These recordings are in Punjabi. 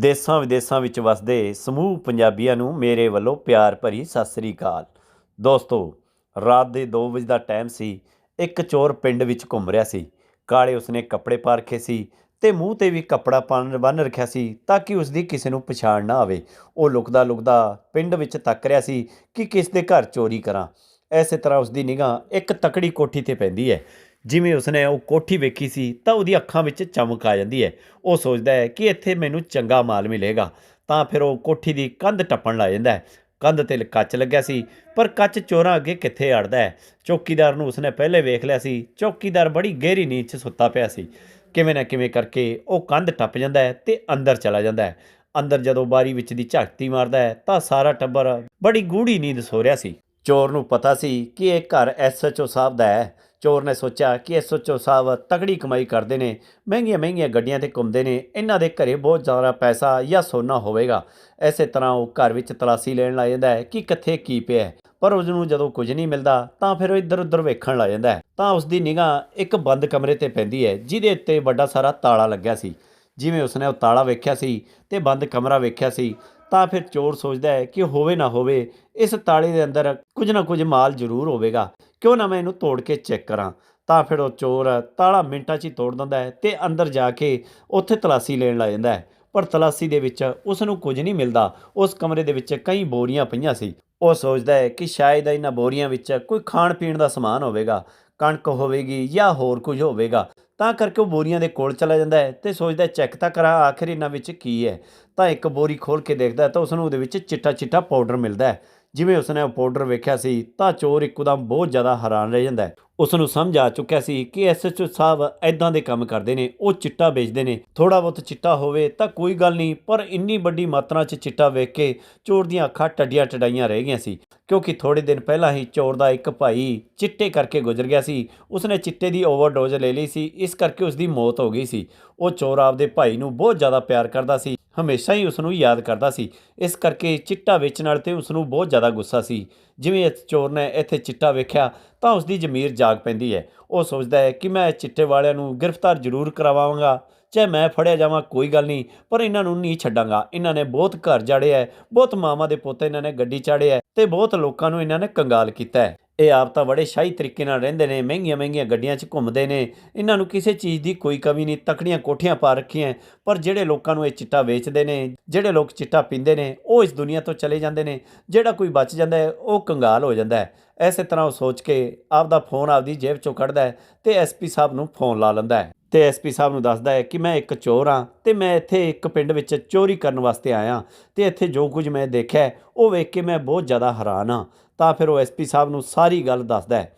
ਦੇਸਾਂ ਵਿਦੇਸਾਂ ਵਿੱਚ ਵਸਦੇ ਸਮੂਹ ਪੰਜਾਬੀਆਂ ਨੂੰ ਮੇਰੇ ਵੱਲੋਂ ਪਿਆਰ ਭਰੀ ਸਤਿ ਸ੍ਰੀ ਅਕਾਲ। ਦੋਸਤੋ, ਰਾਤ ਦੇ 2 ਵਜੇ ਦਾ ਟਾਈਮ ਸੀ। ਇੱਕ ਚੋਰ ਪਿੰਡ ਵਿੱਚ ਘੁੰਮ ਰਿਹਾ ਸੀ। ਕਾਲੇ ਉਸਨੇ ਕੱਪੜੇ ਪਾ ਰੱਖੇ ਸੀ ਤੇ ਮੂੰਹ ਤੇ ਵੀ ਕੱਪੜਾ ਪਾਣ ਬੰਨ ਰੱਖਿਆ ਸੀ ਤਾਂ ਕਿ ਉਸਦੀ ਕਿਸੇ ਨੂੰ ਪਛਾਣ ਨਾ ਆਵੇ। ਉਹ ਲੁਕਦਾ ਲੁਕਦਾ ਪਿੰਡ ਵਿੱਚ ਤੱਕ ਰਿਹਾ ਸੀ ਕਿ ਕਿਸ ਦੇ ਘਰ ਚੋਰੀ ਕਰਾਂ। ਐਸੇ ਤਰ੍ਹਾਂ ਉਸਦੀ ਨਿਗਾਹ ਇੱਕ ਤਕੜੀ ਕੋਠੀ ਤੇ ਪੈਂਦੀ ਹੈ। ਜਿਵੇਂ ਉਸਨੇ ਉਹ ਕੋਠੀ ਵੇਖੀ ਸੀ ਤਾਂ ਉਹਦੀ ਅੱਖਾਂ ਵਿੱਚ ਚਮਕ ਆ ਜਾਂਦੀ ਹੈ। ਉਹ ਸੋਚਦਾ ਹੈ ਕਿ ਇੱਥੇ ਮੈਨੂੰ ਚੰਗਾ ਮਾਲ ਮਿਲੇਗਾ, ਤਾਂ ਫਿਰ ਉਹ ਕੋਠੀ ਦੀ ਕੰਧ ਟੱਪਣ ਲੱਗ ਜਾਂਦਾ ਹੈ। ਕੰਧ ਤੇ ਕੱਚ ਲੱਗਿਆ ਸੀ, ਪਰ ਕੱਚ ਚੋਰਾਂ ਅੱਗੇ ਕਿੱਥੇ ਅੜਦਾ ਹੈ? ਚੌਕੀਦਾਰ ਨੂੰ ਉਸਨੇ ਪਹਿਲੇ ਵੇਖ ਲਿਆ ਸੀ, ਚੌਕੀਦਾਰ ਬੜੀ ਗਹਿਰੀ ਨੀਂਦ 'ਚ ਸੁੱਤਾ ਪਿਆ ਸੀ। ਕਿਵੇਂ ਨਾ ਕਿਵੇਂ ਕਰਕੇ ਉਹ ਕੰਧ ਟੱਪ ਜਾਂਦਾ ਹੈ ਤੇ ਅੰਦਰ ਚਲਾ ਜਾਂਦਾ ਹੈ। ਅੰਦਰ ਜਦੋਂ ਬਾਰੀ ਵਿੱਚ ਦੀ ਝਾਕਤੀ ਮਾਰਦਾ ਹੈ ਤਾਂ ਸਾਰਾ ਟੱਬਰ ਬੜੀ ਗੂੜੀ ਨੀਂਦ ਸੋ ਰਿਹਾ ਸੀ। ਚੋਰ ਨੂੰ ਪਤਾ ਸੀ ਕਿ ਇਹ ਘਰ ਐਸਐਚਓ ਸਾਹਿਬ ਦਾ ਹੈ। ਚੋਰ ਨੇ ਸੋਚਿਆ ਕਿ ਇਹ ਸੋਚੋ ਸਾਹਿਬ ਤਗੜੀ ਕਮਾਈ ਕਰਦੇ ਨੇ, ਮਹਿੰਗੀਆਂ ਮਹਿੰਗੀਆਂ ਗੱਡੀਆਂ ਤੇ ਘੁੰਮਦੇ ਨੇ, ਇਹਨਾਂ ਦੇ ਘਰੇ ਬਹੁਤ ਜ਼ਿਆਦਾ ਪੈਸਾ ਜਾਂ ਸੋਨਾ ਹੋਵੇਗਾ। ਐਸੇ ਤਰ੍ਹਾਂ ਉਹ ਘਰ ਵਿੱਚ ਤਲਾਸ਼ੀ ਲੈਣ ਲੱਗ ਜਾਂਦਾ ਹੈ ਕਿ ਕਿੱਥੇ ਕੀ ਪਿਆ ਪਰ ਉਸ ਨੂੰ ਜਦੋਂ ਕੁਝ ਨਹੀਂ ਮਿਲਦਾ, ਤਾਂ ਫਿਰ ਉਹ ਇੱਧਰ ਉੱਧਰ ਵੇਖਣ ਲੱਗ ਜਾਂਦਾ ਹੈ। ਤਾਂ ਉਸ ਦੀ ਨਿਗਾਹ ਇੱਕ ਬੰਦ ਕਮਰੇ ਤੇ ਪੈਂਦੀ ਹੈ, ਜਿਹਦੇ ਉੱਤੇ ਵੱਡਾ ਸਾਰਾ ਤਾਲਾ ਲੱਗਿਆ ਸੀ। ਜਿਵੇਂ ਉਸਨੇ ਉਹ ਤਾਲਾ ਵੇਖਿਆ ਸੀ ਤੇ ਬੰਦ ਕਮਰਾ ਵੇਖਿਆ ਸੀ, ਤਾਂ ਫਿਰ ਚੋਰ ਸੋਚਦਾ ਹੈ ਕਿ ਹੋਵੇ ਨਾ ਹੋਵੇ, ਇਸ ਤਾਲੇ ਦੇ ਅੰਦਰ ਕੁਝ ਨਾ ਕੁਝ ਮਾਲ ਜ਼ਰੂਰ ਹੋਵੇਗਾ। ਕਿਉਂ ਨਾ ਮੈਂ ਇਹਨੂੰ ਤੋੜ ਕੇ ਚੈੱਕ ਕਰਾਂ? ਤਾਂ ਫਿਰ ਉਹ ਚੋਰ ਤਾਲਾ ਮਿੰਟਾਂ 'ਚ ਹੀ ਤੋੜ ਦਿੰਦਾ ਹੈ ਤੇ ਅੰਦਰ ਜਾ ਕੇ ਉੱਥੇ ਤਲਾਸ਼ੀ ਲੈਣ ਲੱਗ ਜਾਂਦਾ ਹੈ। ਪਰ ਤਲਾਸ਼ੀ ਦੇ ਵਿੱਚ ਉਸ ਨੂੰ ਕੁਝ ਨਹੀਂ ਮਿਲਦਾ। ਉਸ ਕਮਰੇ ਦੇ ਵਿੱਚ ਕਈ ਬੋਰੀਆਂ ਪਈਆਂ ਸੀ। ਉਹ ਸੋਚਦਾ ਹੈ ਕਿ ਸ਼ਾਇਦ ਇਹਨਾਂ ਬੋਰੀਆਂ ਵਿੱਚ ਕੋਈ ਖਾਣ ਪੀਣ ਦਾ ਸਮਾਨ ਹੋਵੇਗਾ, ਕਣਕ ਹੋਵੇਗੀ ਜਾਂ ਹੋਰ ਕੁਝ ਹੋਵੇਗਾ। ਤਾਂ ਕਰਕੇ ਉਹ ਬੋਰੀਆਂ ਦੇ ਕੋਲ ਚਲਾ ਜਾਂਦਾ ਹੈ ਤੇ ਸੋਚਦਾ ਚੈੱਕ ਤਾਂ ਕਰਾਂ, ਆਖਿਰ ਇਹਨਾਂ ਵਿੱਚ ਕੀ ਹੈ? ਤਾਂ ਇੱਕ ਬੋਰੀ ਖੋਲ ਕੇ ਦੇਖਦਾ ਤਾਂ ਉਸ ਨੂੰ ਉਹਦੇ ਵਿੱਚ ਚਿੱਟਾ ਚਿੱਟਾ ਪਾਊਡਰ ਮਿਲਦਾ ਹੈ। ਜਿਵੇਂ ਉਸਨੇ ਉਹ ਪਾਊਡਰ ਵੇਖਿਆ ਸੀ, ਤਾਂ ਚੋਰ ਇੱਕਦਮ ਬਹੁਤ ਜ਼ਿਆਦਾ ਹੈਰਾਨ ਰਹਿ ਜਾਂਦਾ ਹੈ। ਉਸ ਨੂੰ ਸਮਝ ਆ ਚੁੱਕਿਆ ਸੀ ਕਿ ਐਸਐਚਓ ਸਾਹਿਬ ਐਦਾਂ ਦੇ ਕੰਮ ਕਰਦੇ ਨੇ, ਉਹ ਚਿੱਟਾ ਵੇਚਦੇ ਨੇ। ਥੋੜਾ ਬਹੁਤ ਚਿੱਟਾ ਹੋਵੇ ਤਾਂ ਕੋਈ ਗੱਲ ਨਹੀਂ, ਪਰ ਇੰਨੀ ਵੱਡੀ ਮਾਤਰਾ 'ਚ ਚਿੱਟਾ ਵੇਖ ਕੇ ਚੋਰ ਦੀਆਂ ਅੱਖਾਂ ਟੱਡੀਆਂ ਟਡਾਈਆਂ ਰਹਿ ਗਈਆਂ ਸੀ, ਕਿਉਂਕਿ ਥੋੜੇ ਦਿਨ ਪਹਿਲਾਂ ਹੀ ਚੋਰ ਦਾ ਇੱਕ ਭਾਈ ਚਿੱਟੇ ਕਰਕੇ ਗੁਜ਼ਰ ਗਿਆ ਸੀ। ਉਸਨੇ ਚਿੱਟੇ ਦੀ ਓਵਰਡੋਜ਼ ਲੈ ਲਈ ਸੀ, ਇਸ ਕਰਕੇ ਉਸ ਦੀ ਮੌਤ ਹੋ ਗਈ ਸੀ। ਉਹ ਚੋਰ ਆਪਦੇ ਭਾਈ ਨੂੰ ਬਹੁਤ ਜ਼ਿਆਦਾ ਪਿਆਰ ਕਰਦਾ ਸੀ। ਹਮੇਸ਼ਾ ਹੀ ਉਸ ਨੂੰ ਯਾਦ ਕਰਦਾ ਸੀ। ਇਸ ਕਰਕੇ ਚਿੱਟਾ ਵੇਚਣ ਵਾਲੇ ਤੇ ਉਸ ਨੂੰ ਬਹੁਤ ਜ਼ਿਆਦਾ ਗੁੱਸਾ ਸੀ। ਜਿਵੇਂ ਇਸ ਚੋਰ ਨੇ ਇੱਥੇ ਚਿੱਟਾ ਵੇਖਿਆ, ਤਾਂ ਉਸ ਦੀ ਜ਼ਮੀਰ ਜਾਗ ਪੈਂਦੀ ਹੈ। ਉਹ ਸੋਚਦਾ ਹੈ ਕਿ ਮੈਂ ਚਿੱਟੇ ਵਾਲਿਆਂ ਨੂੰ ਗ੍ਰਿਫਤਾਰ ਜ਼ਰੂਰ ਕਰਵਾਵਾਂਗਾ ਚਾਹੇ ਮੈਂ ਫੜਿਆ ਜਾਵਾਂ, ਕੋਈ ਗੱਲ ਨਹੀਂ, ਪਰ ਇਹਨਾਂ ਨੂੰ ਨਹੀਂ ਛੱਡਾਂਗਾ। ਇਹਨਾਂ ਨੇ ਬਹੁਤ ਘਰ ਜਾੜਿਆ ਬਹੁਤ ਮਾਵਾਂ ਦੇ ਪੁੱਤ ਇਹਨਾਂ ਨੇ ਗੱਡੀ ਚਾੜਿਆ ਹੈ ਤੇ ਬਹੁਤ ਲੋਕਾਂ ਨੂੰ ਇਹਨਾਂ ਨੇ ਕੰਗਾਲ ਕੀਤਾ ਹੈ। ਇਹ ਆਪ ਤਾਂ ਬੜੇ ਸ਼ਾਹੀ ਤਰੀਕੇ ਨਾਲ ਰਹਿੰਦੇ ਨੇ, ਮਹਿੰਗੀਆਂ ਮਹਿੰਗੀਆਂ ਗੱਡੀਆਂ 'ਚ ਘੁੰਮਦੇ ਨੇ। ਇਹਨਾਂ ਨੂੰ ਕਿਸੇ ਚੀਜ਼ ਦੀ ਕੋਈ ਕਮੀ ਨਹੀਂ, ਤਕੜੀਆਂ ਕੋਠੀਆਂ ਪਾ ਰੱਖੀਆਂ ਪਰ ਜਿਹੜੇ ਲੋਕਾਂ ਨੂੰ ਇਹ ਚਿੱਟਾ ਵੇਚਦੇ ਨੇ, ਜਿਹੜੇ ਲੋਕ ਚਿੱਟਾ ਪੀਂਦੇ ਨੇ, ਉਹ ਇਸ ਦੁਨੀਆ ਤੋਂ ਚਲੇ ਜਾਂਦੇ ਨੇ। ਜਿਹੜਾ ਕੋਈ ਬਚ ਜਾਂਦਾ ਹੈ ਉਹ ਕੰਗਾਲ ਹੋ ਜਾਂਦਾ ਹੈ ਐਸੇ ਤਰ੍ਹਾਂ ਉਹ ਸੋਚ ਕੇ ਆਪਦਾ ਫੋਨ ਆਪਦੀ ਜੇਬ 'ਚੋਂ ਕੱਢਦਾ ਹੈ ਤੇ ਐਸਪੀ ਸਾਹਿਬ ਨੂੰ ਫੋਨ ਲਾ ਲੈਂਦਾ ਹੈ ਤੇ ਐਸਪੀ ਸਾਹਿਬ ਨੂੰ ਦੱਸਦਾ ਹੈ ਕਿ ਮੈਂ ਇੱਕ ਚੋਰ ਹਾਂ ਤੇ ਮੈਂ ਇੱਥੇ ਇੱਕ ਪਿੰਡ ਵਿੱਚ ਚੋਰੀ ਕਰਨ ਵਾਸਤੇ ਆਇਆ। ਤੇ ਇੱਥੇ ਜੋ ਕੁਝ ਮੈਂ ਦੇਖਿਆ ਉਹ ਵੇਖ ਕੇ ਮੈਂ ਬਹੁਤ ਜ਼ਿਆਦਾ ਹੈਰਾਨ ਹਾਂ ਤਾਂ ਫਿਰ ਉਹ ਐਸਪੀ ਸਾਹਿਬ ਨੂੰ ਸਾਰੀ ਗੱਲ ਦੱਸਦਾ ਹੈ।